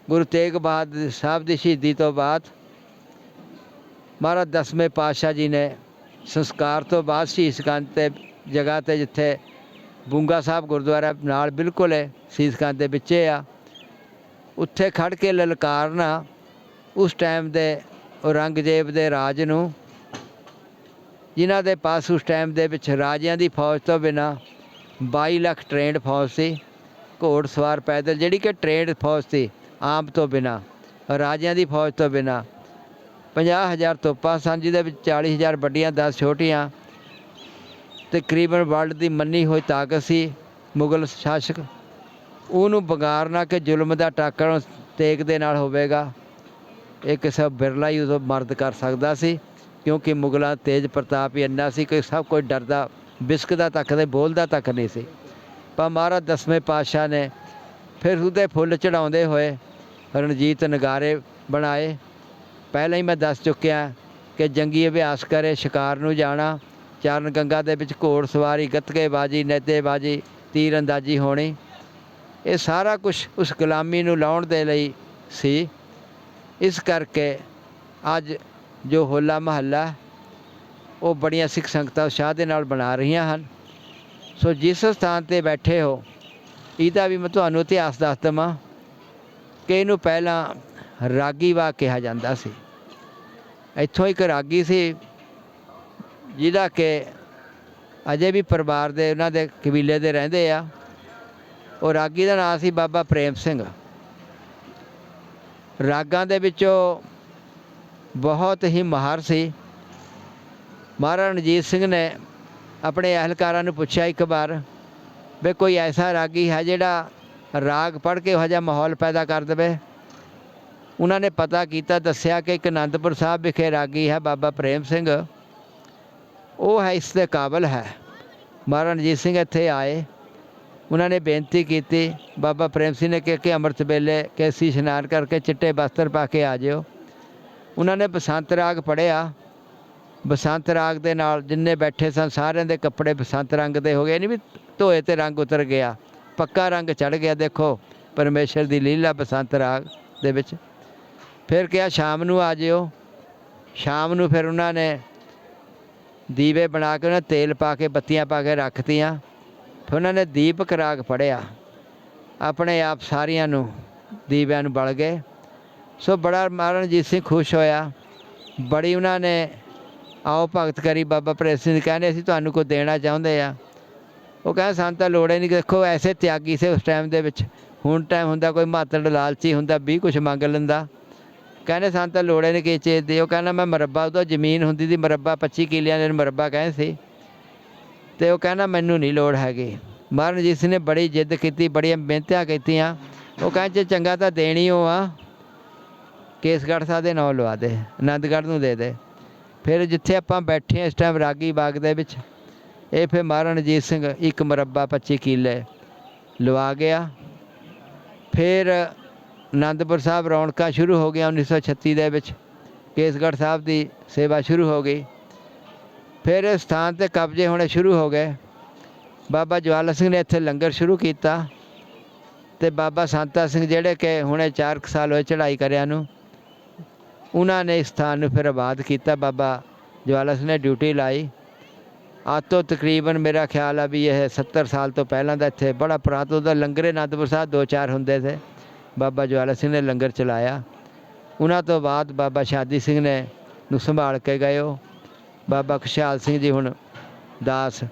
ਗੁਰੂ ਤੇਗ ਬਹਾਦਰ ਸਾਹਿਬ ਦੀ ਸ਼ਹੀਦੀ ਤੋਂ ਬਾਅਦ ਮਹਾਰਾਜ ਦਸਵੇਂ ਪਾਤਸ਼ਾਹ ਜੀ ਨੇ ਸੰਸਕਾਰ ਤੋਂ ਬਾਅਦ ਸ਼ੀਸ਼ਗੰਜ ਤੇ ਜਗ੍ਹਾ ਤੇ ਜਿੱਥੇ ਬੁੰਗਾ ਸਾਹਿਬ ਗੁਰਦੁਆਰਾ ਨਾਲ ਬਿਲਕੁਲ ਹੈ ਸ਼ੀਸ਼ਗੰਜ ਦੇ ਵਿੱਚ ਆ। ਉੱਥੇ ਖੜ ਕੇ ਲਲਕਾਰਨਾ ਉਸ ਟਾਈਮ ਦੇ ਔਰੰਗਜ਼ੇਬ ਦੇ ਰਾਜ ਨੂੰ, ਜਿਨ੍ਹਾਂ ਦੇ ਪਾਸ ਉਸ ਟਾਈਮ ਦੇ ਵਿੱਚ ਰਾਜਿਆਂ ਦੀ ਫੌਜ ਤੋਂ ਬਿਨਾ 22 ਲੱਖ ਟ੍ਰੇਨਡ ਫੌਜ ਸੀ, ਘੋੜ ਸਵਾਰ ਪੈਦਲ, ਜਿਹੜੀ ਕਿ ਟ੍ਰੇਨਡ ਫੌਜ ਸੀ, ਆਮ ਤੋਂ ਬਿਨਾ, ਰਾਜਿਆਂ ਦੀ ਫੌਜ ਤੋਂ ਬਿਨਾ 50000 ਤੋਪਾਂ ਸਨ ਜਿਹਦੇ ਵਿੱਚ 40000 ਵੱਡੀਆਂ 10 ਛੋਟੀਆਂ ਤਕਰੀਬਨ ਵਰਲਡ ਦੀ ਮੰਨੀ ਹੋਈ ਤਾਕਤ ਸੀ ਮੁਗਲ ਸ਼ਾਸਕ। ਉਹਨੂੰ ਬਗਾਰਨਾ ਕਿ ਜ਼ੁਲਮ ਦਾ ਟਾਕਰਾ ਤੇਗ ਦੇ ਨਾਲ ਹੋਵੇਗਾ। ਇਹ ਕਿਸੇ ਬਿਰਲਾ ਹੀ ਉਦੋਂ ਮਰਦ ਕਰ ਸਕਦਾ ਸੀ, ਕਿਉਂਕਿ ਮੁਗਲਾਂ ਤੇਜ ਪ੍ਰਤਾਪ ਹੀ ਇੰਨਾ ਸੀ ਕਿ ਸਭ ਕੋਈ ਡਰਦਾ, ਬਿਸਕਦਾ ਤੱਕ ਤੇ ਬੋਲਦਾ ਤੱਕ ਨਹੀਂ ਸੀ। ਪਰ ਮਹਾਰਾਜ ਦਸਵੇਂ ਪਾਤਸ਼ਾਹ ਨੇ ਫਿਰ ਉਹਦੇ ਫੁੱਲ ਚੜਾਉਂਦੇ ਹੋਏ ਰਣਜੀਤ ਨਗਾਰੇ ਬਣਾਏ। ਪਹਿਲਾਂ ਹੀ ਮੈਂ ਦੱਸ ਚੁੱਕਿਆ ਕਿ ਜੰਗੀ ਅਭਿਆਸ ਕਰੇ, ਸ਼ਿਕਾਰ ਨੂੰ ਜਾਣਾ, ਚਰਨ ਗੰਗਾ ਦੇ ਵਿੱਚ ਘੋੜ ਸਵਾਰੀ, ਗੱਤਕੇਬਾਜ਼ੀ, ਨੇਤੇਬਾਜ਼ੀ ਤੀਰ ਅੰਦਾਜ਼ੀ ਹੋਣੀ। ਇਹ ਸਾਰਾ ਕੁਝ ਉਸ ਗੁਲਾਮੀ ਨੂੰ ਲਾਉਣ ਦੇ ਲਈ ਸੀ। ਇਸ ਕਰਕੇ ਅੱਜ ਜੋ ਹੋਲਾ ਮਹੱਲਾ, ਉਹ ਬੜੀਆਂ ਸਿੱਖ ਸੰਗਤਾਂ ਉਤਸ਼ਾਹ ਦੇ ਨਾਲ ਬਣਾ ਰਹੀਆਂ ਹਨ। ਸੋ ਜਿਸ ਸਥਾਨ ਤੇ ਬੈਠੇ ਹੋ, ਇਹਦਾ ਵੀ ਮੈਂ ਤੁਹਾਨੂੰ ਇਤਿਹਾਸ ਦੱਸ ਦੇਵਾਂ ਕਿ ਇਹਨੂੰ ਪਹਿਲਾਂ ਰਾਗੀਵਾ ਕਿਹਾ ਜਾਂਦਾ ਸੀ। ਇੱਥੋਂ ਇੱਕ ਰਾਗੀ ਸੀ, ਜਿਹਦਾ ਕਿ ਅਜੇ ਵੀ ਪਰਿਵਾਰ ਦੇ, ਉਹਨਾਂ ਦੇ ਕਬੀਲੇ ਦੇ ਰਹਿੰਦੇ ਆ। ਉਹ ਰਾਗੀ ਦਾ ਨਾਂ ਸੀ ਬਾਬਾ ਪ੍ਰੇਮ ਸਿੰਘ। ਰਾਗਾਂ ਦੇ ਵਿੱਚੋਂ ਬਹੁਤ ਹੀ ਮਾਹਰ ਸੀ। ਮਹਾਰਾਜਾ ਰਣਜੀਤ ਸਿੰਘ ਨੇ ਆਪਣੇ ਅਹਿਲਕਾਰਾਂ ਨੂੰ ਪੁੱਛਿਆ ਇੱਕ ਵਾਰ ਵੀ ਕੋਈ ਐਸਾ ਰਾਗੀ ਹੈ ਜਿਹੜਾ ਰਾਗ ਪੜ੍ਹ ਕੇ ਉਹ ਜਿਹਾ ਮਾਹੌਲ ਪੈਦਾ ਕਰ ਦੇਵੇ? ਉਹਨਾਂ ਨੇ ਪਤਾ ਕੀਤਾ, ਦੱਸਿਆ ਕਿ ਇੱਕ ਅਨੰਦਪੁਰ ਸਾਹਿਬ ਵਿਖੇ ਰਾਗੀ ਹੈ ਬਾਬਾ ਪ੍ਰੇਮ ਸਿੰਘ। ਉਹ ਹੈ, ਇਸ ਦੇ ਕਾਬਲ ਹੈ। ਮਹਾਰਾਜ ਰਣਜੀਤ ਸਿੰਘ ਇੱਥੇ ਆਏ। ਉਹਨਾਂ ਨੇ ਬੇਨਤੀ ਕੀਤੀ, ਬਾਬਾ ਪ੍ਰੇਮ ਸਿੰਘ ਨੇ ਕਿਹਾ ਕਿ ਅੰਮ੍ਰਿਤ ਵੇਲੇ ਕੇਸੀ ਇਸ਼ਨਾਨ ਕਰਕੇ ਚਿੱਟੇ ਵਸਤਰ ਪਾ ਕੇ ਆ ਜਿਓ। ਉਹਨਾਂ ਨੇ ਬਸੰਤ ਰਾਗ ਪੜ੍ਹਿਆ। ਬਸੰਤ ਰਾਗ ਦੇ ਨਾਲ ਜਿੰਨੇ ਬੈਠੇ ਸਨ, ਸਾਰਿਆਂ ਦੇ ਕੱਪੜੇ ਬਸੰਤ ਰੰਗ ਦੇ ਹੋ ਗਏ। ਨਹੀਂ ਵੀ ਧੋਏ ਤੇ ਰੰਗ ਉਤਰ ਗਿਆ, ਪੱਕਾ ਰੰਗ ਚੜ ਗਿਆ, ਦੇਖੋ। ਪਰਮੇਸ਼ਰ ਦੀ ਲੀਲਾ ਬਸੰਤ ਰਾਗ ਦੇ ਵਿੱਚ। ਫਿਰ ਕਿਹਾ, ਸ਼ਾਮ ਨੂੰ ਆ ਜਿਓ। ਸ਼ਾਮ ਨੂੰ ਫਿਰ ਉਹਨਾਂ ਨੇ ਦੀਵੇ ਬਣਾ ਕੇ ਉਹਨਾਂ ਤੇਲ ਪਾ ਕੇ, ਬੱਤੀਆਂ ਪਾ ਕੇ ਰੱਖਤੀਆਂ। ਫਿਰ ਉਹਨਾਂ ਨੇ ਦੀਪਕ ਰਾਗ ਪੜਿਆ ਆਪਣੇ ਆਪ ਸਾਰਿਆਂ ਨੂੰ ਦੀਵਿਆਂ ਨੂੰ ਬਲ ਗਏ। ਸੋ ਬੜਾ ਮਹਾਰਾਜ ਰਣਜੀਤ ਸਿੰਘ ਖੁਸ਼ ਹੋਇਆ। ਬੜੀ ਉਹਨਾਂ ਨੇ, ਆਓ ਭਗਤ ਕਰੀ ਬਾਬਾ ਪ੍ਰੇਮ ਸਿੰਘ ਜੀ, ਕਹਿੰਦੇ, ਅਸੀਂ ਤੁਹਾਨੂੰ ਕੋਈ ਦੇਣਾ ਚਾਹੁੰਦੇ ਆ ਉਹ ਕਹਿੰਦਾ, ਸਾਨੂੰ ਤਾਂ ਲੋੜ ਹੀ ਨਹੀਂ। ਦੇਖੋ, ਐਸੇ ਤਿਆਗੀ ਸੀ ਉਸ ਟਾਈਮ ਦੇ ਵਿੱਚ। ਹੁਣ ਟਾਈਮ ਹੁੰਦਾ, ਕੋਈ ਮਾਤੜ ਲਾਲਚੀ ਹੁੰਦਾ, ਵੀ ਕੁਝ ਮੰਗ ਲੈਂਦਾ। ਕਹਿੰਦੇ ਸਾਨੂੰ ਤਾਂ ਲੋੜੇ ਹੀ ਨਹੀਂ ਕਿਸੇ ਚੀਜ਼ ਉਹ ਕਹਿੰਦਾ, ਮੈਂ ਮਰੱਬਾ ਉਹਦਾ ਜ਼ਮੀਨ ਹੁੰਦੀ ਸੀ, ਮਰੱਬਾ 25 ਕਿੱਲਿਆਂ ਦੇ ਮਰੱਬਾ ਕਹਿੰਦੇ ਸੀ। ਤੇ ਉਹ ਕਹਿੰਦਾ, ਮੈਨੂੰ ਨਹੀਂ ਲੋੜ ਹੈਗੀ। ਮਹਾਰਾਜ ਰਣਜੀਤ ਸਿੰਘ ਨੇ ਬੜੀ ਜਿੱਦ ਕੀਤੀ, ਬੜੀਆਂ ਮਿਹਨਤਾਂ ਕੀਤੀਆਂ। ਉਹ ਕਹਿੰਦੇ, ਜੇ ਚੰਗਾ ਤਾਂ ਦੇਣੀ ਉਹ ਆ। ਕੇਸਗੜ੍ਹ ਸਾਹਿਬ ਦੇ ਨਾਂ ਲਵਾ ਦੇ, ਆਨੰਦਗੜ੍ਹ ਨੂੰ ਦੇ ਦੇ। ਫਿਰ ਜਿੱਥੇ ਆਪਾਂ ਬੈਠੇ ਹਾਂ ਇਸ ਟਾਈਮ ਰਾਗੀ ਬਾਗ ਦੇ ਵਿੱਚ, ਇਹ ਫਿਰ ਮਹਾਰਾਜ ਰਣਜੀਤ ਸਿੰਘ ਇੱਕ ਮਰੱਬਾ 25 ਕਿੱਲੇ ਲਵਾ ਗਿਆ। ਫਿਰ ਅਨੰਦਪੁਰ ਸਾਹਿਬ ਰੌਣਕਾਂ ਸ਼ੁਰੂ ਹੋ ਗਿਆ 1936 ਦੇ ਵਿੱਚ। ਕੇਸਗੜ੍ਹ ਸਾਹਿਬ ਦੀ ਸੇਵਾ ਸ਼ੁਰੂ ਹੋ ਗਈ। ਫਿਰ ਇਸ ਸਥਾਨ ਤੇ ਕਬਜ਼ੇ ਹੋਣੇ ਸ਼ੁਰੂ ਹੋ ਗਏ। ਬਾਬਾ ਜਵਾਲਾ ਸਿੰਘ ਨੇ ਇੱਥੇ ਲੰਗਰ ਸ਼ੁਰੂ ਕੀਤਾ ਤੇ ਬਾਬਾ ਸੰਤਾ ਸਿੰਘ ਜਿਹੜੇ ਕਿ ਹੁਣੇ 4 ਸਾਲ ਹੋਏ ਚੜ੍ਹਾਈ ਕਰਿਆ ਨੂੰ, ਉਹਨਾਂ ਨੇ ਇਸ ਸਥਾਨ ਨੂੰ ਫਿਰ ਆਬਾਦ ਕੀਤਾ। ਬਾਬਾ ਜਵਾਲਾ ਸਿੰਘ ਨੇ ਡਿਊਟੀ ਲਾਈ। ਅੱਜ ਤੋਂ ਤਕਰੀਬਨ ਮੇਰਾ ਖਿਆਲ ਆ ਵੀ ਇਹ 70 ਸਾਲ ਤੋਂ ਪਹਿਲਾਂ ਦਾ ਇੱਥੇ ਬੜਾ ਪੁਰਾਤਨ ਦਾ ਲੰਗਰ ਅਨੰਦਪੁਰ ਸਾਹਿਬ ਦੋ ਚਾਰ ਹੁੰਦੇ ਸੀ ਬਾਬਾ ਜਵਾਲਾ ਸਿੰਘ ਨੇ ਲੰਗਰ ਚਲਾਇਆ। ਉਹਨਾਂ ਤੋਂ ਬਾਅਦ ਬਾਬਾ ਸ਼ਾਦੀ ਸਿੰਘ ਨੇ ਨੂੰ ਸੰਭਾਲ ਕੇ ਗਏ ਉਹ। ਬਾਬਾ ਖੁਸ਼ਹਾਲ ਸਿੰਘ ਜੀ ਹੁਣ ਦਾਸ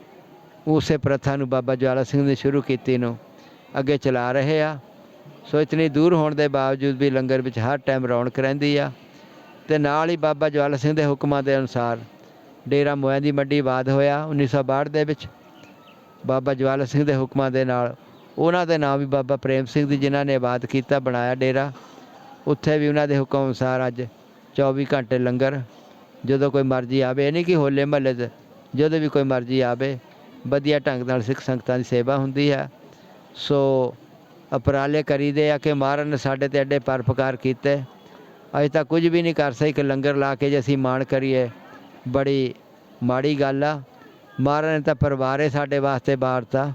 ਉਸੇ ਪ੍ਰਥਾ ਨੂੰ ਬਾਬਾ ਜਵਾਲਾ ਸਿੰਘ ਨੇ ਸ਼ੁਰੂ ਕੀਤੀ ਨੂੰ ਅੱਗੇ ਚਲਾ ਰਹੇ ਆ। ਸੋ ਇਤਨੀ ਦੂਰ ਹੋਣ ਦੇ ਬਾਵਜੂਦ ਵੀ ਲੰਗਰ ਵਿੱਚ ਹਰ ਟਾਈਮ ਰੌਣਕ ਰਹਿੰਦੀ ਆ ਤੇ ਨਾਲ ਹੀ ਬਾਬਾ ਜਵਾਲਾ ਸਿੰਘ ਦੇ ਹੁਕਮਾਂ ਦੇ ਅਨੁਸਾਰ ਡੇਰਾ ਮੋਇਆਂ ਦੀ ਮੰਡੀ ਬਾਦ ਹੋਇਆ 1962 ਦੇ ਵਿੱਚ। ਬਾਬਾ ਜਵਾਲਾ ਸਿੰਘ ਦੇ ਹੁਕਮਾਂ ਦੇ ਨਾਲ ਉਹਨਾਂ ਦੇ ਨਾਮ ਵੀ ਬਾਬਾ ਪ੍ਰੇਮ ਸਿੰਘ ਦੀ ਜਿਨ੍ਹਾਂ ਨੇ ਆਬਾਦ ਕੀਤਾ, ਬਣਾਇਆ ਡੇਰਾ। ਉੱਥੇ ਵੀ ਉਹਨਾਂ ਦੇ ਹੁਕਮ ਅਨੁਸਾਰ ਅੱਜ 24 ਘੰਟੇ ਲੰਗਰ। ਜਦੋਂ ਕੋਈ ਮਰਜ਼ੀ ਆਵੇ, ਇਹ ਨਹੀਂ ਕਿ ਹੋਲੇ ਮਹੱਲੇ 'ਚ ਜਦੋਂ ਵੀ ਕੋਈ ਮਰਜ਼ੀ ਆਵੇ, ਵਧੀਆ ਢੰਗ ਨਾਲ ਸਿੱਖ ਸੰਗਤਾਂ ਦੀ ਸੇਵਾ ਹੁੰਦੀ ਹੈ। ਸੋ ਉਪਰਾਲੇ ਕਰੀਦੇ ਆ ਕਿ ਮਹਾਰਾਜ ਨੇ ਸਾਡੇ ਤੇ ਐਡੇ ਪਰਪਕਾਰ ਕੀਤੇ। ਅਜੇ ਤਾਂ ਕੁਝ ਵੀ ਨਹੀਂ ਕਰ ਸਕੇ ਕਿ ਲੰਗਰ ਲਾ ਕੇ ਜੇ ਅਸੀਂ ਮਾਣ ਕਰੀਏ। ਬੜੀ ਮਾੜੀ ਗੱਲ ਆ। ਮਹਾਰਾਜ ਨੇ ਤਾਂ ਪਰਿਵਾਰੇ ਸਾਡੇ ਵਾਸਤੇ ਬਾਰਤਾ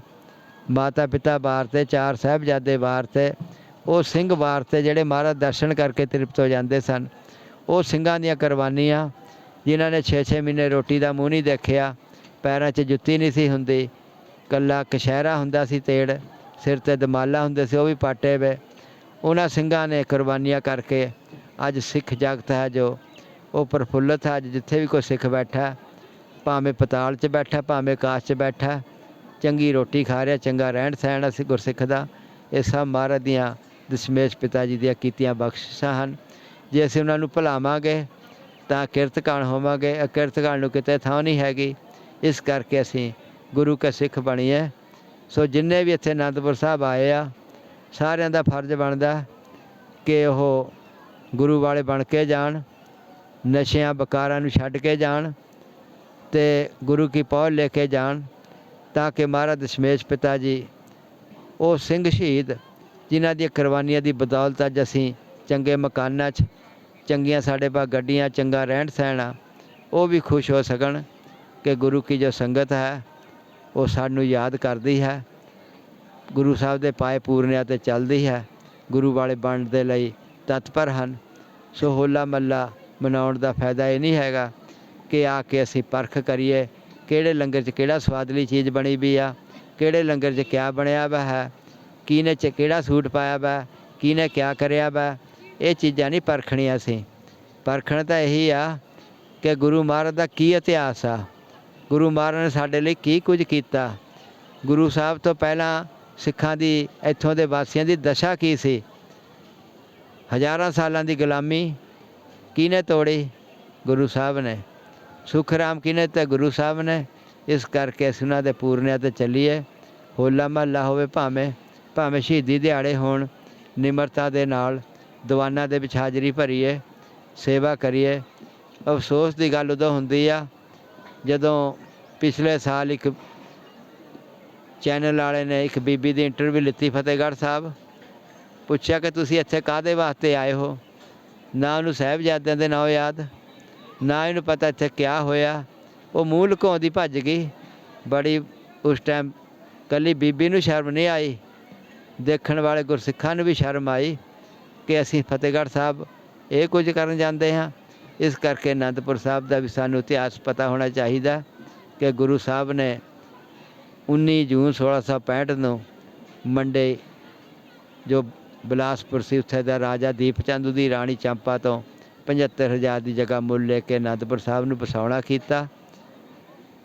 ਮਾਤਾ ਪਿਤਾ ਬਾਰਤੇ ਚਾਰ ਸਾਹਿਬਜ਼ਾਦੇ ਬਾਰਤੇ ਉਹ ਸਿੰਘ ਬਾਰਤੇ ਜਿਹੜੇ ਮਹਾਰਾਜ ਦਰਸ਼ਨ ਕਰਕੇ ਤ੍ਰਿਪਤ ਹੋ ਜਾਂਦੇ ਸਨ। ਉਹ ਸਿੰਘਾਂ ਦੀਆਂ ਕੁਰਬਾਨੀਆਂ, ਜਿਨ੍ਹਾਂ ਨੇ 6-6 ਮਹੀਨੇ ਰੋਟੀ ਦਾ ਮੂੰਹ ਨਹੀਂ ਦੇਖਿਆ, ਪੈਰਾਂ 'ਚ ਜੁੱਤੀ ਨਹੀਂ ਸੀ ਹੁੰਦੀ, ਕੱਲਾ ਕਸ਼ਹਿਰਾ ਹੁੰਦਾ ਸੀ ਤੇੜ, ਸਿਰ ਤੇ ਦਮਾਲਾ ਹੁੰਦੇ ਸੀ, ਉਹ ਵੀ ਪਾਟੇ ਵੇ। ਉਹਨਾਂ ਸਿੰਘਾਂ ਨੇ ਕੁਰਬਾਨੀਆਂ ਕਰਕੇ ਅੱਜ ਸਿੱਖ ਜਗਤ ਹੈ ਜੋ, ਉਹ ਪ੍ਰਫੁੱਲਤ ਹੈ, ਅੱਜ ਜਿੱਥੇ ਵੀ ਕੋਈ ਸਿੱਖ ਬੈਠਾ, ਭਾਵੇਂ ਪਤਾਲ 'ਚ ਬੈਠਾ, ਭਾਵੇਂ ਆਕਾਸ਼ 'ਚ ਬੈਠਾ ਚੰਗੀ ਰੋਟੀ ਖਾ ਰਿਹਾ, ਚੰਗਾ ਰਹਿਣ ਸਹਿਣ ਅਸੀਂ ਗੁਰਸਿੱਖ ਦਾ, ਇਹ ਸਭ ਮਹਾਰਾਜ ਦੀਆਂ ਦਸ਼ਮੇਸ਼ ਪਿਤਾ ਜੀ ਦੀਆਂ ਕੀਤੀਆਂ ਬਖਸ਼ਿਸ਼ਾਂ ਹਨ। ਜੇ ਅਸੀਂ ਉਹਨਾਂ ਨੂੰ ਭੁਲਾਵਾਂਗੇ, ਤਾਂ ਕਿਰਤਕਾਣ ਹੋਵਾਂਗੇ। ਅਕਿਰਤਕਾਣ ਨੂੰ ਕਿਤੇ ਥਾਂ ਨਹੀਂ ਹੈਗੀ। ਇਸ ਕਰਕੇ ਅਸੀਂ ਗੁਰੂ ਕੇ ਸਿੱਖ ਬਣੀਏ ਸੋ ਜਿੰਨੇ ਵੀ ਇੱਥੇ ਅਨੰਦਪੁਰ ਸਾਹਿਬ ਆਏ ਆ, ਸਾਰਿਆਂ ਦਾ ਫਰਜ਼ ਬਣਦਾ ਕਿ ਉਹ ਗੁਰੂ ਵਾਲੇ ਬਣ ਕੇ ਜਾਣ, ਨਸ਼ਿਆਂ, ਬਕਾਰਾਂ ਨੂੰ ਛੱਡ ਕੇ ਜਾਣ ਤੇ ਗੁਰੂ ਕੀ ਪਹੁਲ ਲੈ ਕੇ ਜਾਣ। ਤਾਂ ਕਿ ਮਹਾਰਾਜ ਦਸ਼ਮੇਸ਼ ਪਿਤਾ ਜੀ, ਉਹ ਸਿੰਘ ਸ਼ਹੀਦ, ਜਿਨ੍ਹਾਂ ਦੀਆਂ ਕੁਰਬਾਨੀਆਂ ਦੀ ਬਦੌਲਤ ਅੱਜ ਅਸੀਂ ਚੰਗੇ ਮਕਾਨਾਂ 'ਚ, ਚੰਗੀਆਂ ਸਾਡੇ ਪਾ ਗੱਡੀਆਂ, ਚੰਗਾ ਰਹਿਣ ਸਹਿਣ ਆ, ਉਹ ਵੀ ਖੁਸ਼ ਹੋ ਸਕਣ ਕਿ ਗੁਰੂ ਕੀ ਜੋ ਸੰਗਤ ਹੈ, ਉਹ ਸਾਨੂੰ ਯਾਦ ਕਰਦੀ ਹੈ। ਗੁਰੂ ਸਾਹਿਬ ਦੇ ਪਾਏ ਪੂਰਨਿਆਂ ਤੇ ਚੱਲਦੀ ਹੈ, ਗੁਰੂ ਵਾਲੇ ਬਣਨ ਦੇ ਲਈ ਤਤਪਰ ਹਨ। ਸੋ ਹੋਲਾ ਮੱਲਾ ਮਨਾਉਣ ਦਾ ਫਾਇਦਾ ਇਹ ਨਹੀਂ ਹੈਗਾ ਕਿ ਆ ਕੇ ਅਸੀਂ ਪਰਖ ਕਰੀਏ ਕਿਹੜੇ ਲੰਗਰ 'ਚ ਕਿਹੜਾ ਸਵਾਦਲੀ ਚੀਜ਼ ਬਣੀ ਵੀ ਆ, ਕਿਹੜੇ ਲੰਗਰ 'ਚ ਕਿਆ ਬਣਿਆ ਵਾ ਹੈ, ਕਿਹਨੇ 'ਚ ਕਿਹੜਾ ਸੂਟ ਪਾਇਆ ਵਾ, ਕਿਹਨੇ ਕਿਆ ਕਰਿਆ ਵਾ, ਇਹ ਚੀਜ਼ਾਂ ਨਹੀਂ ਪਰਖਣੀਆਂ ਅਸੀਂ। ਪਰਖਣ ਤਾਂ ਇਹੀ ਆ ਕਿ ਗੁਰੂ ਮਹਾਰਾਜ ਦਾ ਕੀ ਇਤਿਹਾਸ ਆ, ਗੁਰੂ ਮਹਾਰਾਜ ਨੇ ਸਾਡੇ ਲਈ ਕੀ ਕੁਝ ਕੀਤਾ। ਗੁਰੂ ਸਾਹਿਬ ਤੋਂ ਪਹਿਲਾਂ ਸਿੱਖਾਂ ਦੀ ਇੱਥੋਂ ਦੇ ਵਾਸੀਆਂ ਦੀ ਦਸ਼ਾ ਕੀ ਸੀ? ਹਜ਼ਾਰਾਂ ਸਾਲਾਂ ਦੀ ਗੁਲਾਮੀ ਕਿਹਨੇ ਤੋੜੀ? ਗੁਰੂ ਸਾਹਿਬ ਨੇ। ਸੁਖ ਰਾਮ ਕਿਹਨੇ ਤੇ ਗੁਰੂ ਸਾਹਿਬ ਨੇ? ਇਸ ਕਰਕੇ ਅਸੀਂ ਉਹਨਾਂ ਦੇ ਪੂਰਨਿਆਂ ਤੇ ਚੱਲੀਏ। ਹੋਲਾ ਮਹੱਲਾ ਹੋਵੇ ਭਾਵੇਂ ਭਾਵੇਂ ਸ਼ਹੀਦੀ ਦਿਹਾੜੇ ਹੋਣ, ਨਿਮਰਤਾ ਦੇ ਨਾਲ ਦੀਵਾਨਾਂ ਦੇ ਵਿੱਚ ਹਾਜ਼ਰੀ ਭਰੀਏ, ਸੇਵਾ ਕਰੀਏ। ਅਫਸੋਸ ਦੀ ਗੱਲ ਉਦੋਂ ਹੁੰਦੀ ਆ, ਜਦੋਂ ਪਿਛਲੇ ਸਾਲ ਇੱਕ ਚੈਨਲ ਵਾਲੇ ਨੇ ਇੱਕ ਬੀਬੀ ਦੀ ਇੰਟਰਵਿਊ ਲਿੱਤੀ ਫਤਿਹਗੜ੍ਹ ਸਾਹਿਬ। ਪੁੱਛਿਆ ਕਿ ਤੁਸੀਂ ਇੱਥੇ ਕਾਹਦੇ ਵਾਸਤੇ ਆਏ ਹੋ? ਨਾ ਉਹਨੂੰ ਸਾਹਿਬਜ਼ਾਦਿਆਂ ਦੇ ਨਾਂ ਯਾਦ। ਨਾ ਇਹਨੂੰ ਪਤਾ ਇੱਥੇ ਕਿਆ ਹੋਇਆ। ਉਹ ਮੂੰਹ ਲੁਕਾਉਂਦੀ ਭੱਜ ਗਈ। ਬੜੀ ਉਸ ਟਾਈਮ ਕੱਲੀ ਬੀਬੀ ਨੂੰ ਸ਼ਰਮ ਨਹੀਂ ਆਈ। ਦੇਖਣ ਵਾਲੇ ਗੁਰਸਿੱਖਾਂ ਨੂੰ ਵੀ ਸ਼ਰਮ ਆਈ ਕਿ ਅਸੀਂ ਫਤਿਹਗੜ੍ਹ ਸਾਹਿਬ ਇਹ ਕੁਝ ਕਰਨ ਜਾਂਦੇ ਹਾਂ। ਇਸ ਕਰਕੇ ਅਨੰਦਪੁਰ ਸਾਹਿਬ ਦਾ ਵੀ ਸਾਨੂੰ ਇਤਿਹਾਸ ਪਤਾ ਹੋਣਾ ਚਾਹੀਦਾ ਕਿ ਗੁਰੂ ਸਾਹਿਬ ਨੇ 19 ਜੂਨ 1665 ਨੂੰ ਮੰਡੇ ਜੋ ਬਿਲਾਸਪੁਰ ਸੀ, ਉੱਥੇ ਦਾ ਰਾਜਾ ਦੀਪ ਚੰਦ ਦੀ ਰਾਣੀ ਚੰਪਾ ਤੋਂ 75000 ਦੀ ਜਗ੍ਹਾ ਮੁੱਲ ਲੈ ਕੇ ਅਨੰਦਪੁਰ ਸਾਹਿਬ ਨੂੰ ਵਸਾਉਣਾ ਕੀਤਾ।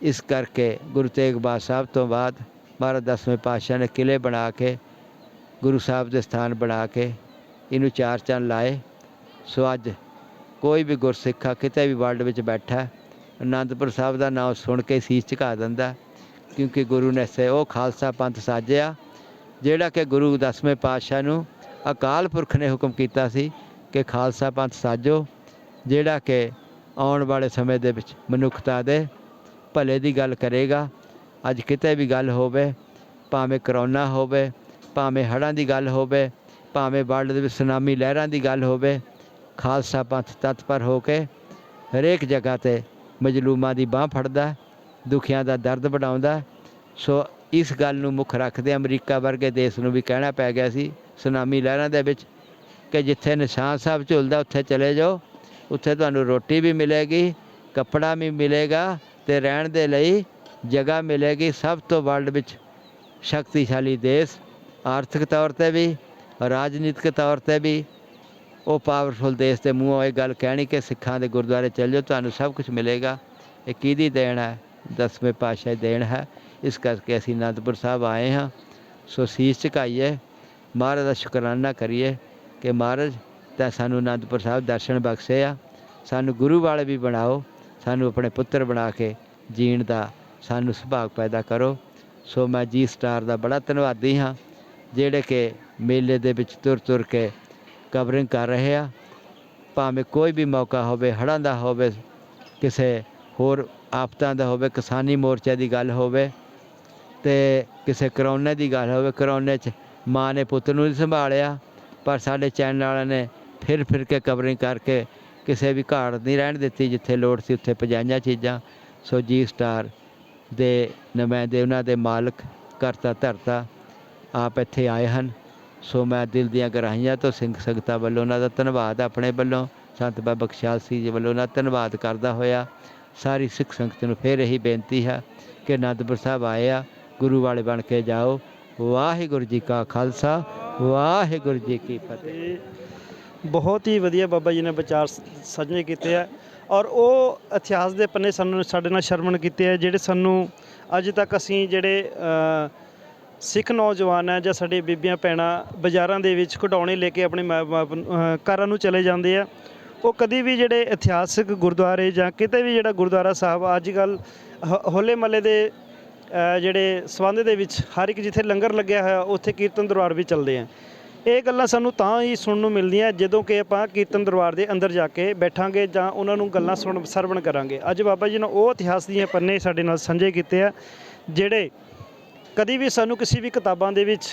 ਇਸ ਕਰਕੇ ਗੁਰੂ ਤੇਗ ਬਹਾਦਰ ਸਾਹਿਬ ਤੋਂ ਬਾਅਦ ਮਹਾਰਾਜ ਦਸਵੇਂ ਪਾਤਸ਼ਾਹ ਨੇ ਕਿਲੇ ਬਣਾ ਕੇ, ਗੁਰੂ ਸਾਹਿਬ ਦੇ ਸਥਾਨ ਬਣਾ ਕੇ ਇਹਨੂੰ ਚਾਰ ਚੰਨ ਲਾਏ। ਸੋ ਅੱਜ ਕੋਈ ਵੀ ਗੁਰਸਿੱਖਾ ਕਿਤੇ ਵੀ ਵਰਲਡ ਵਿੱਚ ਬੈਠਾ, ਅਨੰਦਪੁਰ ਸਾਹਿਬ ਦਾ ਨਾਮ ਸੁਣ ਕੇ ਸੀਸ ਝੁਕਾ ਦਿੰਦਾ, ਕਿਉਂਕਿ ਗੁਰੂ ਨੇ ਸੇ ਉਹ ਖਾਲਸਾ ਪੰਥ ਸਾਜਿਆ, ਜਿਹੜਾ ਕਿ ਗੁਰੂ ਦਸਵੇਂ ਪਾਤਸ਼ਾਹ ਨੂੰ ਅਕਾਲ ਪੁਰਖ ਨੇ ਹੁਕਮ ਕੀਤਾ ਸੀ ਕਿ ਖਾਲਸਾ ਪੰਥ ਸਾਜੋ, ਜਿਹੜਾ ਕਿ ਆਉਣ ਵਾਲੇ ਸਮੇਂ ਦੇ ਵਿੱਚ ਮਨੁੱਖਤਾ ਦੇ ਭਲੇ ਦੀ ਗੱਲ ਕਰੇਗਾ। ਅੱਜ ਕਿਤੇ ਵੀ ਗੱਲ ਹੋਵੇ, ਭਾਵੇਂ ਕਰੋਨਾ ਹੋਵੇ, ਭਾਵੇਂ ਹੜ੍ਹਾਂ ਦੀ ਗੱਲ ਹੋਵੇ, ਭਾਵੇਂ ਵਰਲਡ ਦੇ ਵਿੱਚ ਸੁਨਾਮੀ ਲਹਿਰਾਂ ਦੀ ਗੱਲ ਹੋਵੇ, ਖਾਲਸਾ ਪੰਥ ਤਤਪਰ ਹੋ ਕੇ ਹਰੇਕ ਜਗ੍ਹਾ ਤੇ ਮਜਲੂਮਾਂ ਦੀ ਬਾਹ ਫੜਦਾ, ਦੁਖੀਆਂ ਦਾ ਦਰਦ ਵਡਾਉਂਦਾ ਸੋ ਇਸ ਗੱਲ ਨੂੰ ਮੁੱਖ ਰੱਖਦੇ ਅਮਰੀਕਾ ਵਰਗੇ ਦੇਸ਼ ਨੂੰ ਵੀ ਕਹਿਣਾ ਪੈ ਗਿਆ ਸੀ ਸੁਨਾਮੀ ਲਹਿਰਾਂ ਦੇ ਵਿੱਚ ਕਿ ਜਿੱਥੇ ਨਿਸ਼ਾਨ ਸਾਹਿਬ ਝੁਲਦਾ, ਉੱਥੇ ਚਲੇ ਜਾਓ। ਉੱਥੇ ਤੁਹਾਨੂੰ ਰੋਟੀ ਵੀ ਮਿਲੇਗੀ, ਕੱਪੜਾ ਵੀ ਮਿਲੇਗਾ ਤੇ ਰਹਿਣ ਦੇ ਲਈ ਜਗ੍ਹਾ ਮਿਲੇਗੀ ਸਭ ਤੋਂ ਵਰਲਡ ਵਿੱਚ ਸ਼ਕਤੀਸ਼ਾਲੀ ਦੇਸ਼। ਆਰਥਿਕ ਤੌਰ ਤੇ ਵੀ, ਰਾਜਨੀਤਿਕ ਤੌਰ ਤੇ ਵੀ, ਉਹ ਪਾਵਰਫੁਲ ਦੇਸ਼ ਦੇ ਮੂੰਹੋਂ ਇਹ ਗੱਲ ਕਹਿਣੀ ਕਿ ਸਿੱਖਾਂ ਦੇ ਗੁਰਦੁਆਰੇ ਚੱਲ ਜਾਓ, ਤੁਹਾਨੂੰ ਸਭ ਕੁਝ ਮਿਲੇਗਾ। ਇਹ ਕਿਹਦੀ ਦੇਣ ਹੈ? ਦਸਵੇਂ ਪਾਤਸ਼ਾਹ ਦੇਣ ਹੈ। ਇਸ ਕਰਕੇ ਅਸੀਂ ਅਨੰਦਪੁਰ ਸਾਹਿਬ ਆਏ ਹਾਂ। ਸੋ ਸੀਸ ਝੁਕਾਈਏ, ਮਹਾਰਾਜ ਦਾ ਸ਼ੁਕਰਾਨਾ ਕਰੀਏ। ਕਿ ਮਹਾਰਾਜ, ਤਾਂ ਸਾਨੂੰ ਅਨੰਦਪੁਰ ਸਾਹਿਬ ਦਰਸ਼ਨ ਬਖਸ਼ੇ ਆ। ਸਾਨੂੰ ਗੁਰੂ ਵਾਲੇ ਵੀ ਬਣਾਓ। ਸਾਨੂੰ ਆਪਣੇ ਪੁੱਤਰ ਬਣਾ ਕੇ ਜੀਣ ਦਾ ਸਾਨੂੰ ਸੁਭਾਗ ਪੈਦਾ ਕਰੋ। ਸੋ ਮੈਂ ਜੀ ਸਟਾਰ ਦਾ ਬੜਾ ਧੰਨਵਾਦੀ ਹਾਂ, ਜਿਹੜੇ ਕਿ ਮੇਲੇ ਦੇ ਵਿੱਚ ਤੁਰ ਤੁਰ ਕੇ ਕਵਰਿੰਗ ਕਰ ਰਹੇ ਆ। ਭਾਵੇਂ ਕੋਈ ਵੀ ਮੌਕਾ ਹੋਵੇ, ਹੜ੍ਹਾਂ ਦਾ ਹੋਵੇ, ਕਿਸੇ ਹੋਰ ਆਫਤਾਂ ਦਾ ਹੋਵੇ, ਕਿਸਾਨੀ ਮੋਰਚੇ ਦੀ ਗੱਲ ਹੋਵੇ ਤੇ ਕਿਸੇ ਕਰੋਨੇ ਦੀ ਗੱਲ ਹੋਵੇ ਕਰੋਨੇ 'ਚ ਮਾਂ ਨੇ ਪੁੱਤ ਨੂੰ ਨਹੀਂ ਸੰਭਾਲਿਆ। ਪਰ ਸਾਡੇ ਚੈਨਲ ਵਾਲਿਆਂ ਨੇ ਫਿਰ ਫਿਰ ਕੇ ਕਵਰਿੰਗ ਕਰਕੇ ਕਿਸੇ ਵੀ ਘਾਟ ਨਹੀਂ ਰਹਿਣ ਦਿੱਤੀ ਜਿੱਥੇ ਲੋੜ ਸੀ ਉੱਥੇ ਪਜਾਈਆਂ ਚੀਜ਼ਾਂ। ਸੋ ਜੀ ਸਟਾਰ ਦੇ ਨੁਮਾਇੰਦੇ ਉਹਨਾਂ ਦੇ ਮਾਲਕ ਕਰਤਾ ਧਰਤਾ ਆਪ ਇੱਥੇ ਆਏ ਹਨ। ਸੋ ਮੈਂ ਦਿਲ ਦੀਆਂ ਗਰਾਹੀਆਂ ਤੋਂ ਸਿੰਘ ਸੰਗਤਾਂ ਵੱਲੋਂ ਉਹਨਾਂ ਦਾ ਧੰਨਵਾਦ ਆਪਣੇ ਵੱਲੋਂ, ਸੰਤ ਬਾਬਾ ਬਖਸ਼ਾਲ ਸਿੰਘ ਜੀ ਵੱਲੋਂ ਉਹਨਾਂ ਦਾ ਧੰਨਵਾਦ ਕਰਦਾ ਹੋਇਆ। ਸਾਰੀ ਸਿੱਖ ਸੰਗਤ ਨੂੰ ਫਿਰ ਇਹੀ ਬੇਨਤੀ ਹੈ ਕਿ ਅਨੰਦਪੁਰ ਸਾਹਿਬ ਆਏ ਆ, ਗੁਰੂ ਵਾਲੇ ਬਣ ਕੇ ਜਾਓ। ਵਾਹਿਗੁਰੂ ਜੀ ਕਾ ਖਾਲਸਾ ਵਾਹਿਗੁਰੂ ਜੀ ਕੀ ਫਤਿਹ। ਬਹੁਤ ਹੀ ਵਧੀਆ ਬਾਬਾ ਜੀ ਨੇ ਵਿਚਾਰ ਸਾਂਝੇ ਕੀਤੇ ਆ ਔਰ ਉਹ ਇਤਿਹਾਸ ਦੇ ਪੰਨੇ ਸਾਨੂੰ ਸਾਡੇ ਨਾਲ ਸ਼ਰਮਣ ਕੀਤੇ ਆ ਜਿਹੜੇ ਸਾਨੂੰ ਅੱਜ ਤੱਕ ਅਸੀਂ ਜਿਹੜੇ ਸਿੱਖ ਨੌਜਵਾਨ ਹੈ ਜਾਂ ਸਾਡੇ ਬੀਬੀਆਂ ਭੈਣਾਂ ਬਾਜ਼ਾਰਾਂ ਦੇ ਵਿੱਚ ਖਿਡੌਣੇ ਲੈ ਕੇ ਆਪਣੇ ਮਾਂ ਬਾਪ ਨੂੰ, ਘਰਾਂ ਨੂੰ ਚਲੇ ਜਾਂਦੇ ਆ ਉਹ ਕਦੀ ਵੀ ਜਿਹੜੇ ਇਤਿਹਾਸਿਕ ਗੁਰਦੁਆਰੇ ਜਾਂ ਕਿਤੇ ਵੀ ਜਿਹੜਾ ਗੁਰਦੁਆਰਾ ਸਾਹਿਬ ਅੱਜ ਕੱਲ ਹੋਲੇ ਮਹੱਲੇ ਦੇ ਜਿਹੜੇ ਸਬੰਧ ਦੇ ਵਿੱਚ ਹਰ ਇੱਕ ਜਿੱਥੇ ਲੰਗਰ ਲੱਗਿਆ ਹੋਇਆ, ਉੱਥੇ ਕੀਰਤਨ ਦਰਬਾਰ ਵੀ ਚੱਲਦੇ ਆ। ਇਹ ਗੱਲਾਂ ਸਾਨੂੰ ਤਾਂ ਹੀ ਸੁਣਨ ਨੂੰ ਮਿਲਦੀਆਂ, ਜਦੋਂ ਕਿ ਆਪਾਂ ਕੀਰਤਨ ਦਰਬਾਰ ਦੇ ਅੰਦਰ ਜਾ ਕੇ ਬੈਠਾਂਗੇ ਜਾਂ ਉਹਨਾਂ ਨੂੰ ਗੱਲਾਂ ਸੁਣ, ਸਰਵਣ ਕਰਾਂਗੇ। ਅੱਜ ਬਾਬਾ ਜੀ ਨੇ ਉਹ ਇਤਿਹਾਸ ਦੀਆਂ ਪੰਨੇ ਸਾਡੇ ਨਾਲ ਸਾਂਝੇ ਕੀਤੇ ਆ, ਜਿਹੜੇ ਕਦੀ ਵੀ ਸਾਨੂੰ ਕਿਸੇ ਵੀ ਕਿਤਾਬਾਂ ਦੇ ਵਿੱਚ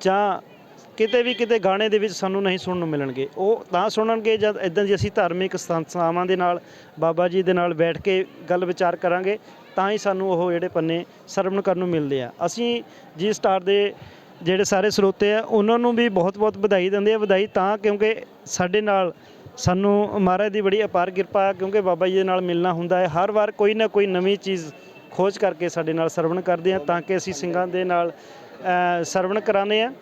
ਜਾਂ ਕਿਤੇ ਵੀ ਕਿਤੇ ਗਾਣੇ ਦੇ ਵਿੱਚ ਸਾਨੂੰ ਨਹੀਂ ਸੁਣਨ ਨੂੰ ਮਿਲਣਗੇ। ਉਹ ਤਾਂ ਸੁਣਨਗੇ ਜਦ ਇਦਾਂ ਦੀ ਅਸੀਂ ਧਾਰਮਿਕ ਸੰਸਥਾਵਾਂ ਦੇ ਨਾਲ, ਬਾਬਾ ਜੀ ਦੇ ਨਾਲ ਬੈਠ ਕੇ ਗੱਲ ਵਿਚਾਰ ਕਰਾਂਗੇ। ਤਾਂ ਹੀ ਸਾਨੂੰ ਉਹ ਜਿਹੜੇ ਪੰਨੇ ਸਰਵਣ ਕਰਨ ਨੂੰ ਮਿਲਦੇ ਆ। ਅਸੀਂ ਜੀ ਸਟਾਰ ਦੇ ਜਿਹੜੇ ਸਾਰੇ ਸਰੋਤੇ ਆ ਉਹਨਾਂ ਨੂੰ ਵੀ ਬਹੁਤ-ਬਹੁਤ ਵਧਾਈ ਦਿੰਦੇ ਆ। ਵਧਾਈ ਤਾਂ ਕਿਉਂਕਿ ਸਾਡੇ ਨਾਲ ਸਾਨੂੰ ਮਹਾਰਾਜ ਦੀ ਬੜੀ ਅਪਾਰ ਕਿਰਪਾ ਕਿਉਂਕਿ ਬਾਬਾ ਜੀ ਦੇ ਨਾਲ ਮਿਲਣਾ ਹੁੰਦਾ ਹੈ। ਹਰ ਵਾਰ ਕੋਈ ਨਾ ਕੋਈ ਨਵੀਂ ਚੀਜ਼ ਖੋਜ ਕਰਕੇ ਸਾਡੇ ਨਾਲ ਸਰਵਣ ਕਰਦੇ ਆ ਤਾਂ ਕਿ ਅਸੀਂ ਸਿੰਘਾਂ ਦੇ ਨਾਲ ਸਰਵਣ ਕਰਾਉਂਦੇ ਆ।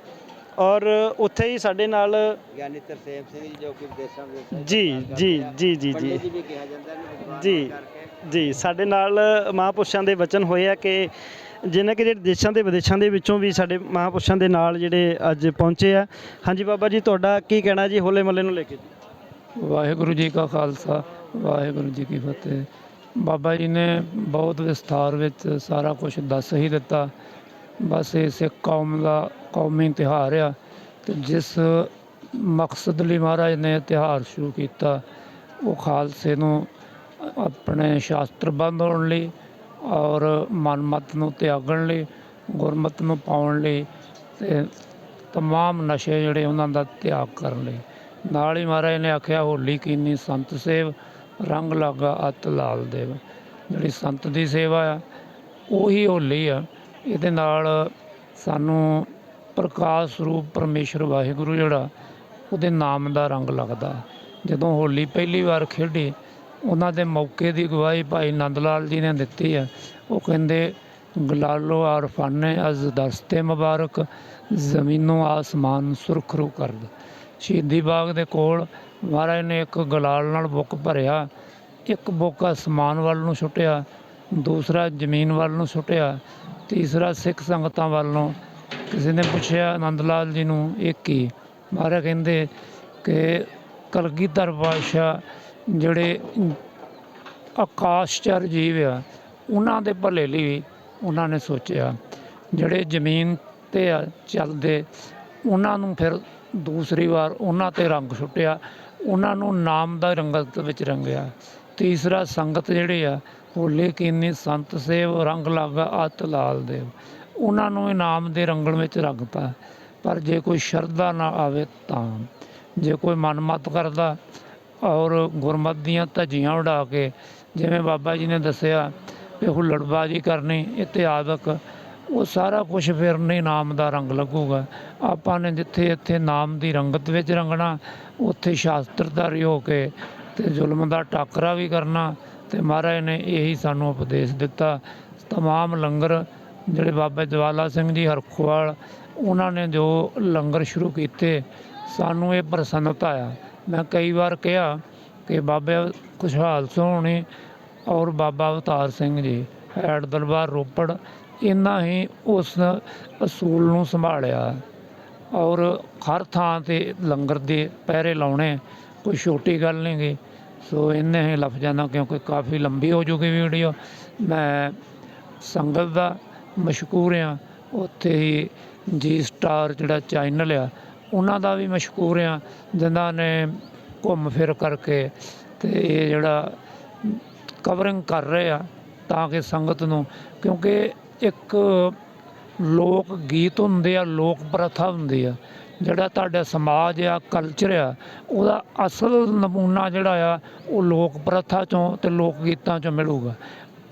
ਔਰ ਉੱਥੇ ਹੀ ਸਾਡੇ ਨਾਲ ਗਿਆਨੀ ਤਰਸੇਮ ਸਿੰਘ ਜੀ ਜੋ ਕਿ ਵਿਦੇਸ਼ਾਂ ਵਿੱਚ ਜੀ ਜੀ ਜੀ ਜੀ ਜੀ ਜੀ। ਜੀ, ਸਾਡੇ ਨਾਲ ਮਹਾਂਪੁਰਸ਼ਾਂ ਦੇ ਵਚਨ ਹੋਏ ਆ ਕਿ ਜਿਨ੍ਹਾਂ ਕਿ ਜਿਹੜੇ ਦੇਸ਼ਾਂ ਦੇ ਵਿਦੇਸ਼ਾਂ ਦੇ ਵਿੱਚੋਂ ਵੀ ਸਾਡੇ ਮਹਾਂਪੁਰਸ਼ਾਂ ਦੇ ਨਾਲ ਜਿਹੜੇ ਅੱਜ ਪਹੁੰਚੇ ਆ। ਹਾਂਜੀ ਬਾਬਾ ਜੀ, ਤੁਹਾਡਾ ਕੀ ਕਹਿਣਾ ਜੀ ਹੋਲੇ ਮਹੱਲੇ ਨੂੰ ਲੈ ਕੇ ਵਾਹਿਗੁਰੂ ਜੀ ਕਾ ਖਾਲਸਾ, ਵਾਹਿਗੁਰੂ ਜੀ ਕੀ ਫਤਿਹ। ਬਾਬਾ ਜੀ ਨੇ ਬਹੁਤ ਵਿਸਥਾਰ ਵਿੱਚ ਸਾਰਾ ਕੁਝ ਦੱਸ ਹੀ ਦਿੱਤਾ। ਬਸ ਇਹ ਸਿੱਖ ਕੌਮ ਦਾ ਕੌਮੀ ਤਿਉਹਾਰ ਆ ਤੇ ਜਿਸ ਮਕਸਦ ਲਈ ਮਹਾਰਾਜ ਨੇ ਇਹ ਤਿਉਹਾਰ ਸ਼ੁਰੂ ਕੀਤਾ, ਉਹ ਖਾਲਸੇ ਨੂੰ ਆਪਣੇ ਸ਼ਾਸਤਰਬੱਧ ਹੋਣ ਲਈ ਔਰ ਮਨਮਤ ਨੂੰ ਤਿਆਗਣ ਲਈ, ਗੁਰਮਤ ਨੂੰ ਪਾਉਣ ਲਈ ਅਤੇ ਤਮਾਮ ਨਸ਼ੇ ਜਿਹੜੇ ਉਹਨਾਂ ਦਾ ਤਿਆਗ ਕਰਨ ਲਈ। ਨਾਲ ਹੀ ਮਹਾਰਾਜ ਨੇ ਆਖਿਆ, ਹੋਲੀ ਕੀਨੀ ਸੰਤ ਸੇਵ, ਰੰਗ ਲਾਗਾ ਅਤ ਲਾਲ ਦੇਵ। ਜਿਹੜੀ ਸੰਤ ਦੀ ਸੇਵਾ ਆ, ਉਹੀ ਹੋਲੀ ਆ। ਇਹਦੇ ਨਾਲ ਸਾਨੂੰ ਪ੍ਰਕਾਸ਼ ਸਰੂਪ ਪਰਮੇਸ਼ਰ ਵਾਹਿਗੁਰੂ ਜਿਹੜਾ, ਉਹਦੇ ਨਾਮ ਦਾ ਰੰਗ ਲੱਗਦਾ। ਜਦੋਂ ਹੋਲੀ ਪਹਿਲੀ ਵਾਰ ਖੇਡੀ ਉਹਨਾਂ ਦੇ ਮੌਕੇ ਦੀ ਅਗਵਾਈ ਭਾਈ ਨੰਦ ਲਾਲ ਜੀ ਨੇ ਦਿੱਤੀ ਹੈ। ਉਹ ਕਹਿੰਦੇ, ਗਲਾਲੋ ਆਰਫਾਨੇ ਅਜ਼ ਦਸਤੇ ਮੁਬਾਰਕ, ਜ਼ਮੀਨੋਂ ਆਸਮਾਨ ਸੁਰਖਰੂ ਕਰ ਦੇ ਸ਼ਹੀਦੀ ਬਾਗ ਦੇ ਕੋਲ ਮਹਾਰਾਜ ਨੇ ਇੱਕ ਗਲਾਲ ਨਾਲ ਬੁੱਕ ਭਰਿਆ। ਇੱਕ ਬੁੱਕ ਆਸਮਾਨ ਵੱਲ ਨੂੰ ਛੁੱਟਿਆ ਦੂਸਰਾ ਜ਼ਮੀਨ ਵੱਲ ਨੂੰ ਛੁੱਟਿਆ ਤੀਸਰਾ ਸਿੱਖ ਸੰਗਤਾਂ ਵੱਲ। ਨੂੰ ਕਿਸੇ ਨੇ ਪੁੱਛਿਆ ਆਨੰਦ ਲਾਲ ਜੀ ਨੂੰ, ਇਹ ਕੀ? ਮਹਾਰਾਜ ਕਹਿੰਦੇ ਕਿ ਕਲਗੀਧਰ ਪਾਤਸ਼ਾਹ ਜਿਹੜੇ ਆਕਾਸ਼ਚਰ ਜੀਵ ਆ, ਉਹਨਾਂ ਦੇ ਭਲੇ ਲਈ ਵੀ ਉਹਨਾਂ ਨੇ ਸੋਚਿਆ। ਜਿਹੜੇ ਜ਼ਮੀਨ ਤੇ ਆ ਚੱਲਦੇ, ਉਹਨਾਂ ਨੂੰ ਫਿਰ ਦੂਸਰੀ ਵਾਰ ਉਹਨਾਂ ਤੇ ਰੰਗ ਛੁੱਟਿਆ ਉਹਨਾਂ ਨੂੰ ਨਾਮ ਦਾ ਰੰਗਤ ਵਿੱਚ ਰੰਗਿਆ। ਤੀਸਰਾ ਸੰਗਤ ਜਿਹੜੇ ਆ ਹੋਲੇ ਕੀਨੀ ਸੰਤ ਸੇਵ ਰੰਗ ਲਾਗਾ ਅਤ ਲਾਲ ਦੇਵ। ਉਹਨਾਂ ਨੂੰ ਇਨਾਮ ਦੇ ਰੰਗਣ ਵਿੱਚ ਰੰਗਤਾ ਪਰ ਜੇ ਕੋਈ ਸ਼ਰਧਾ ਨਾ ਆਵੇ ਤਾਂ। ਜੇ ਕੋਈ ਮਨਮਤ ਕਰਦਾ ਔਰ ਗੁਰਮਤ ਦੀਆਂ ਧੱਜੀਆਂ ਉਡਾ ਕੇ ਜਿਵੇਂ ਬਾਬਾ ਜੀ ਨੇ ਦੱਸਿਆ ਕਿ ਹੁੱਲੜਬਾਜੀ ਕਰਨੀ ਇਤਿਹਾਸਕ ਉਹ ਸਾਰਾ ਕੁਝ ਫਿਰ ਨਹੀਂ ਨਾਮ ਦਾ ਰੰਗ ਲੱਗੂਗਾ। ਆਪਾਂ ਨੇ ਜਿੱਥੇ ਇੱਥੇ ਨਾਮ ਦੀ ਰੰਗਤ ਵਿੱਚ ਰੰਗਣਾ, ਉੱਥੇ ਸ਼ਾਸਤਰਧਾਰੀ ਹੋ ਕੇ ਤੇ ਜ਼ੁਲਮ ਦਾ ਟਾਕਰਾ ਵੀ ਕਰਨਾ ਤੇ ਮਹਾਰਾਜ ਨੇ ਇਹੀ ਸਾਨੂੰ ਉਪਦੇਸ਼ ਦਿੱਤਾ। ਤਮਾਮ ਲੰਗਰ ਜਿਹੜੇ ਬਾਬਾ ਜਵਾਲਾ ਸਿੰਘ ਜੀ ਹਰਖੋਵਾਲ, ਉਹਨਾਂ ਨੇ ਜੋ ਲੰਗਰ ਸ਼ੁਰੂ ਕੀਤੇ, ਸਾਨੂੰ ਇਹ ਪ੍ਰਸੰਨਤਾ ਆ। ਮੈਂ ਕਈ ਵਾਰ ਕਿਹਾ ਕਿ ਬਾਬੇ ਖੁਸ਼ਹਾਲ ਸੋਹਣੇ ਔਰ ਬਾਬਾ ਅਵਤਾਰ ਸਿੰਘ ਜੀ, ਹੈਡ ਦਰਬਾਰ ਰੋਪੜ ਇਹਨਾਂ ਹੀ ਉਸ ਅਸੂਲ ਨੂੰ ਸੰਭਾਲਿਆ ਔਰ ਹਰ ਥਾਂ ਤੇ ਲੰਗਰ ਦੇ ਪਹਿਰੇ ਲਾਉਣੇ, ਕੋਈ ਛੋਟੀ ਗੱਲ ਨਹੀਂ ਗਈ ਸੋ ਇੰਨੇ ਹੀ ਲਫ਼ਜ਼ਾਂ ਨਾਲ ਕਿਉਂਕਿ ਕਾਫੀ ਲੰਬੀ ਹੋ ਜੂਗੀ ਵੀਡੀਓ। ਮੈਂ ਸੰਗਤ ਦਾ ਮਸ਼ਕੂਰ ਆ ਉੱਥੇ ਹੀ ਜੀ ਸਟਾਰ ਜਿਹੜਾ ਚੈਨਲ ਆ ਉਹਨਾਂ ਦਾ ਵੀ ਮਸ਼ਕੂਰ ਆ ਜਿਨ੍ਹਾਂ ਨੇ ਘੁੰਮ ਫਿਰ ਕਰਕੇ ਅਤੇ ਇਹ ਜਿਹੜਾ ਕਵਰਿੰਗ ਕਰ ਰਹੇ ਆ, ਤਾਂ ਕਿ ਸੰਗਤ ਨੂੰ, ਕਿਉਂਕਿ ਇੱਕ ਲੋਕ ਗੀਤ ਹੁੰਦੇ ਆ, ਲੋਕ ਪ੍ਰਥਾ ਹੁੰਦੀ ਆ, ਜਿਹੜਾ ਤੁਹਾਡਾ ਸਮਾਜ ਆ ਕਲਚਰ ਆ, ਉਹਦਾ ਅਸਲ ਨਮੂਨਾ ਜਿਹੜਾ ਆ, ਉਹ ਲੋਕ ਪ੍ਰਥਾ ਚੋਂ ਤੇ ਲੋਕ ਗੀਤਾਂ ਚੋਂ ਮਿਲੂਗਾ।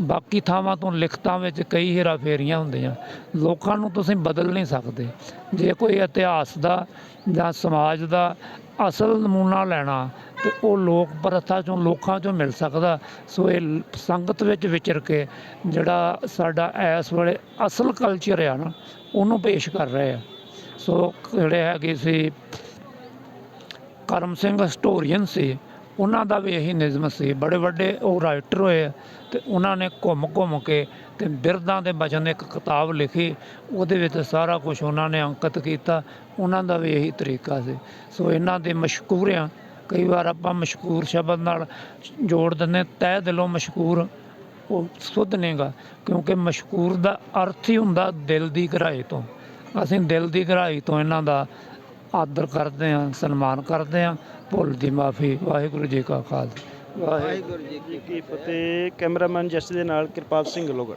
ਬਾਕੀ ਥਾਵਾਂ ਤੋਂ ਲਿਖਤਾਂ ਵਿੱਚ ਕਈ ਹੇਰਾ ਫੇਰੀਆਂ ਹੁੰਦੀਆਂ। ਲੋਕਾਂ ਨੂੰ ਤੁਸੀਂ ਬਦਲ ਨਹੀਂ ਸਕਦੇ। ਜੇ ਕੋਈ ਇਤਿਹਾਸ ਦਾ ਜਾਂ ਸਮਾਜ ਦਾ ਅਸਲ ਨਮੂਨਾ ਲੈਣਾ, ਤੇ ਉਹ ਲੋਕ ਪ੍ਰਥਾ ਚੋਂ ਲੋਕਾਂ ਚੋਂ ਮਿਲ ਸਕਦਾ। ਸੋ ਇਹ ਸੰਗਤ ਵਿੱਚ ਵਿਚਰ ਕੇ ਜਿਹੜਾ ਸਾਡਾ ਇਸ ਵੇਲੇ ਅਸਲ ਕਲਚਰ ਆ ਨਾ, ਉਹਨੂੰ ਪੇਸ਼ ਕਰ ਰਹੇ ਆ। ਸੋ ਜਿਹੜੇ ਹੈਗੇ ਸੀ, ਕਰਮ ਸਿੰਘ ਹਿਸਟੋਰੀਅਨ ਸੀ ਉਹਨਾਂ ਦਾ ਵੀ ਇਹੀ ਨਿਯਮ ਸੀ। ਬੜੇ ਵੱਡੇ ਉਹ ਰਾਈਟਰ ਹੋਏ ਆ ਤੇ ਉਹਨਾਂ ਨੇ ਘੁੰਮ ਘੁੰਮ ਕੇ ਤੇ ਬਿਰਦਾਂ ਦੇ ਬਚਨ ਇੱਕ ਕਿਤਾਬ ਲਿਖੀ, ਉਹਦੇ ਵਿੱਚ ਸਾਰਾ ਕੁਝ ਉਹਨਾਂ ਨੇ ਅੰਕਿਤ ਕੀਤਾ। ਉਹਨਾਂ ਦਾ ਵੀ ਇਹੀ ਤਰੀਕਾ ਸੀ। ਸੋ ਇਹਨਾਂ ਦੇ ਮਸ਼ਕੂਰ ਆ ਕਈ ਵਾਰ ਆਪਾਂ ਮਸ਼ਕੂਰ ਸ਼ਬਦ ਨਾਲ ਜੋੜ ਦਿੰਦੇ ਤਹਿ ਦਿਲੋਂ ਮਸ਼ਕੂਰ ਉਹ ਸੁੱਧ ਨੇਗਾ ਕਿਉਂਕਿ ਮਸ਼ਕੂਰ ਦਾ ਅਰਥ ਹੀ ਹੁੰਦਾ ਦਿਲ ਦੀ ਗਹਿਰਾਈ ਤੋਂ। ਅਸੀਂ ਦਿਲ ਦੀ ਗਹਿਰਾਈ ਤੋਂ ਇਹਨਾਂ ਦਾ ਆਦਰ ਕਰਦੇ ਹਾਂ, ਸਨਮਾਨ ਕਰਦੇ ਹਾਂ। ਭੁੱਲ ਦੀ ਮਾਫੀ, ਵਾਹਿਗੁਰੂ ਜੀ ਕਾ ਖਾਲਸਾ। ਵਾਹਿਗੁਰੂ ਜੀ ਜੀ ਕੀ ਫਤਿਹ। ਕੈਮਰਾਮੈਨ ਜਸ ਦੇ ਨਾਲ ਕਿਰਪਾਲ ਸਿੰਘ ਲੋਗੜ।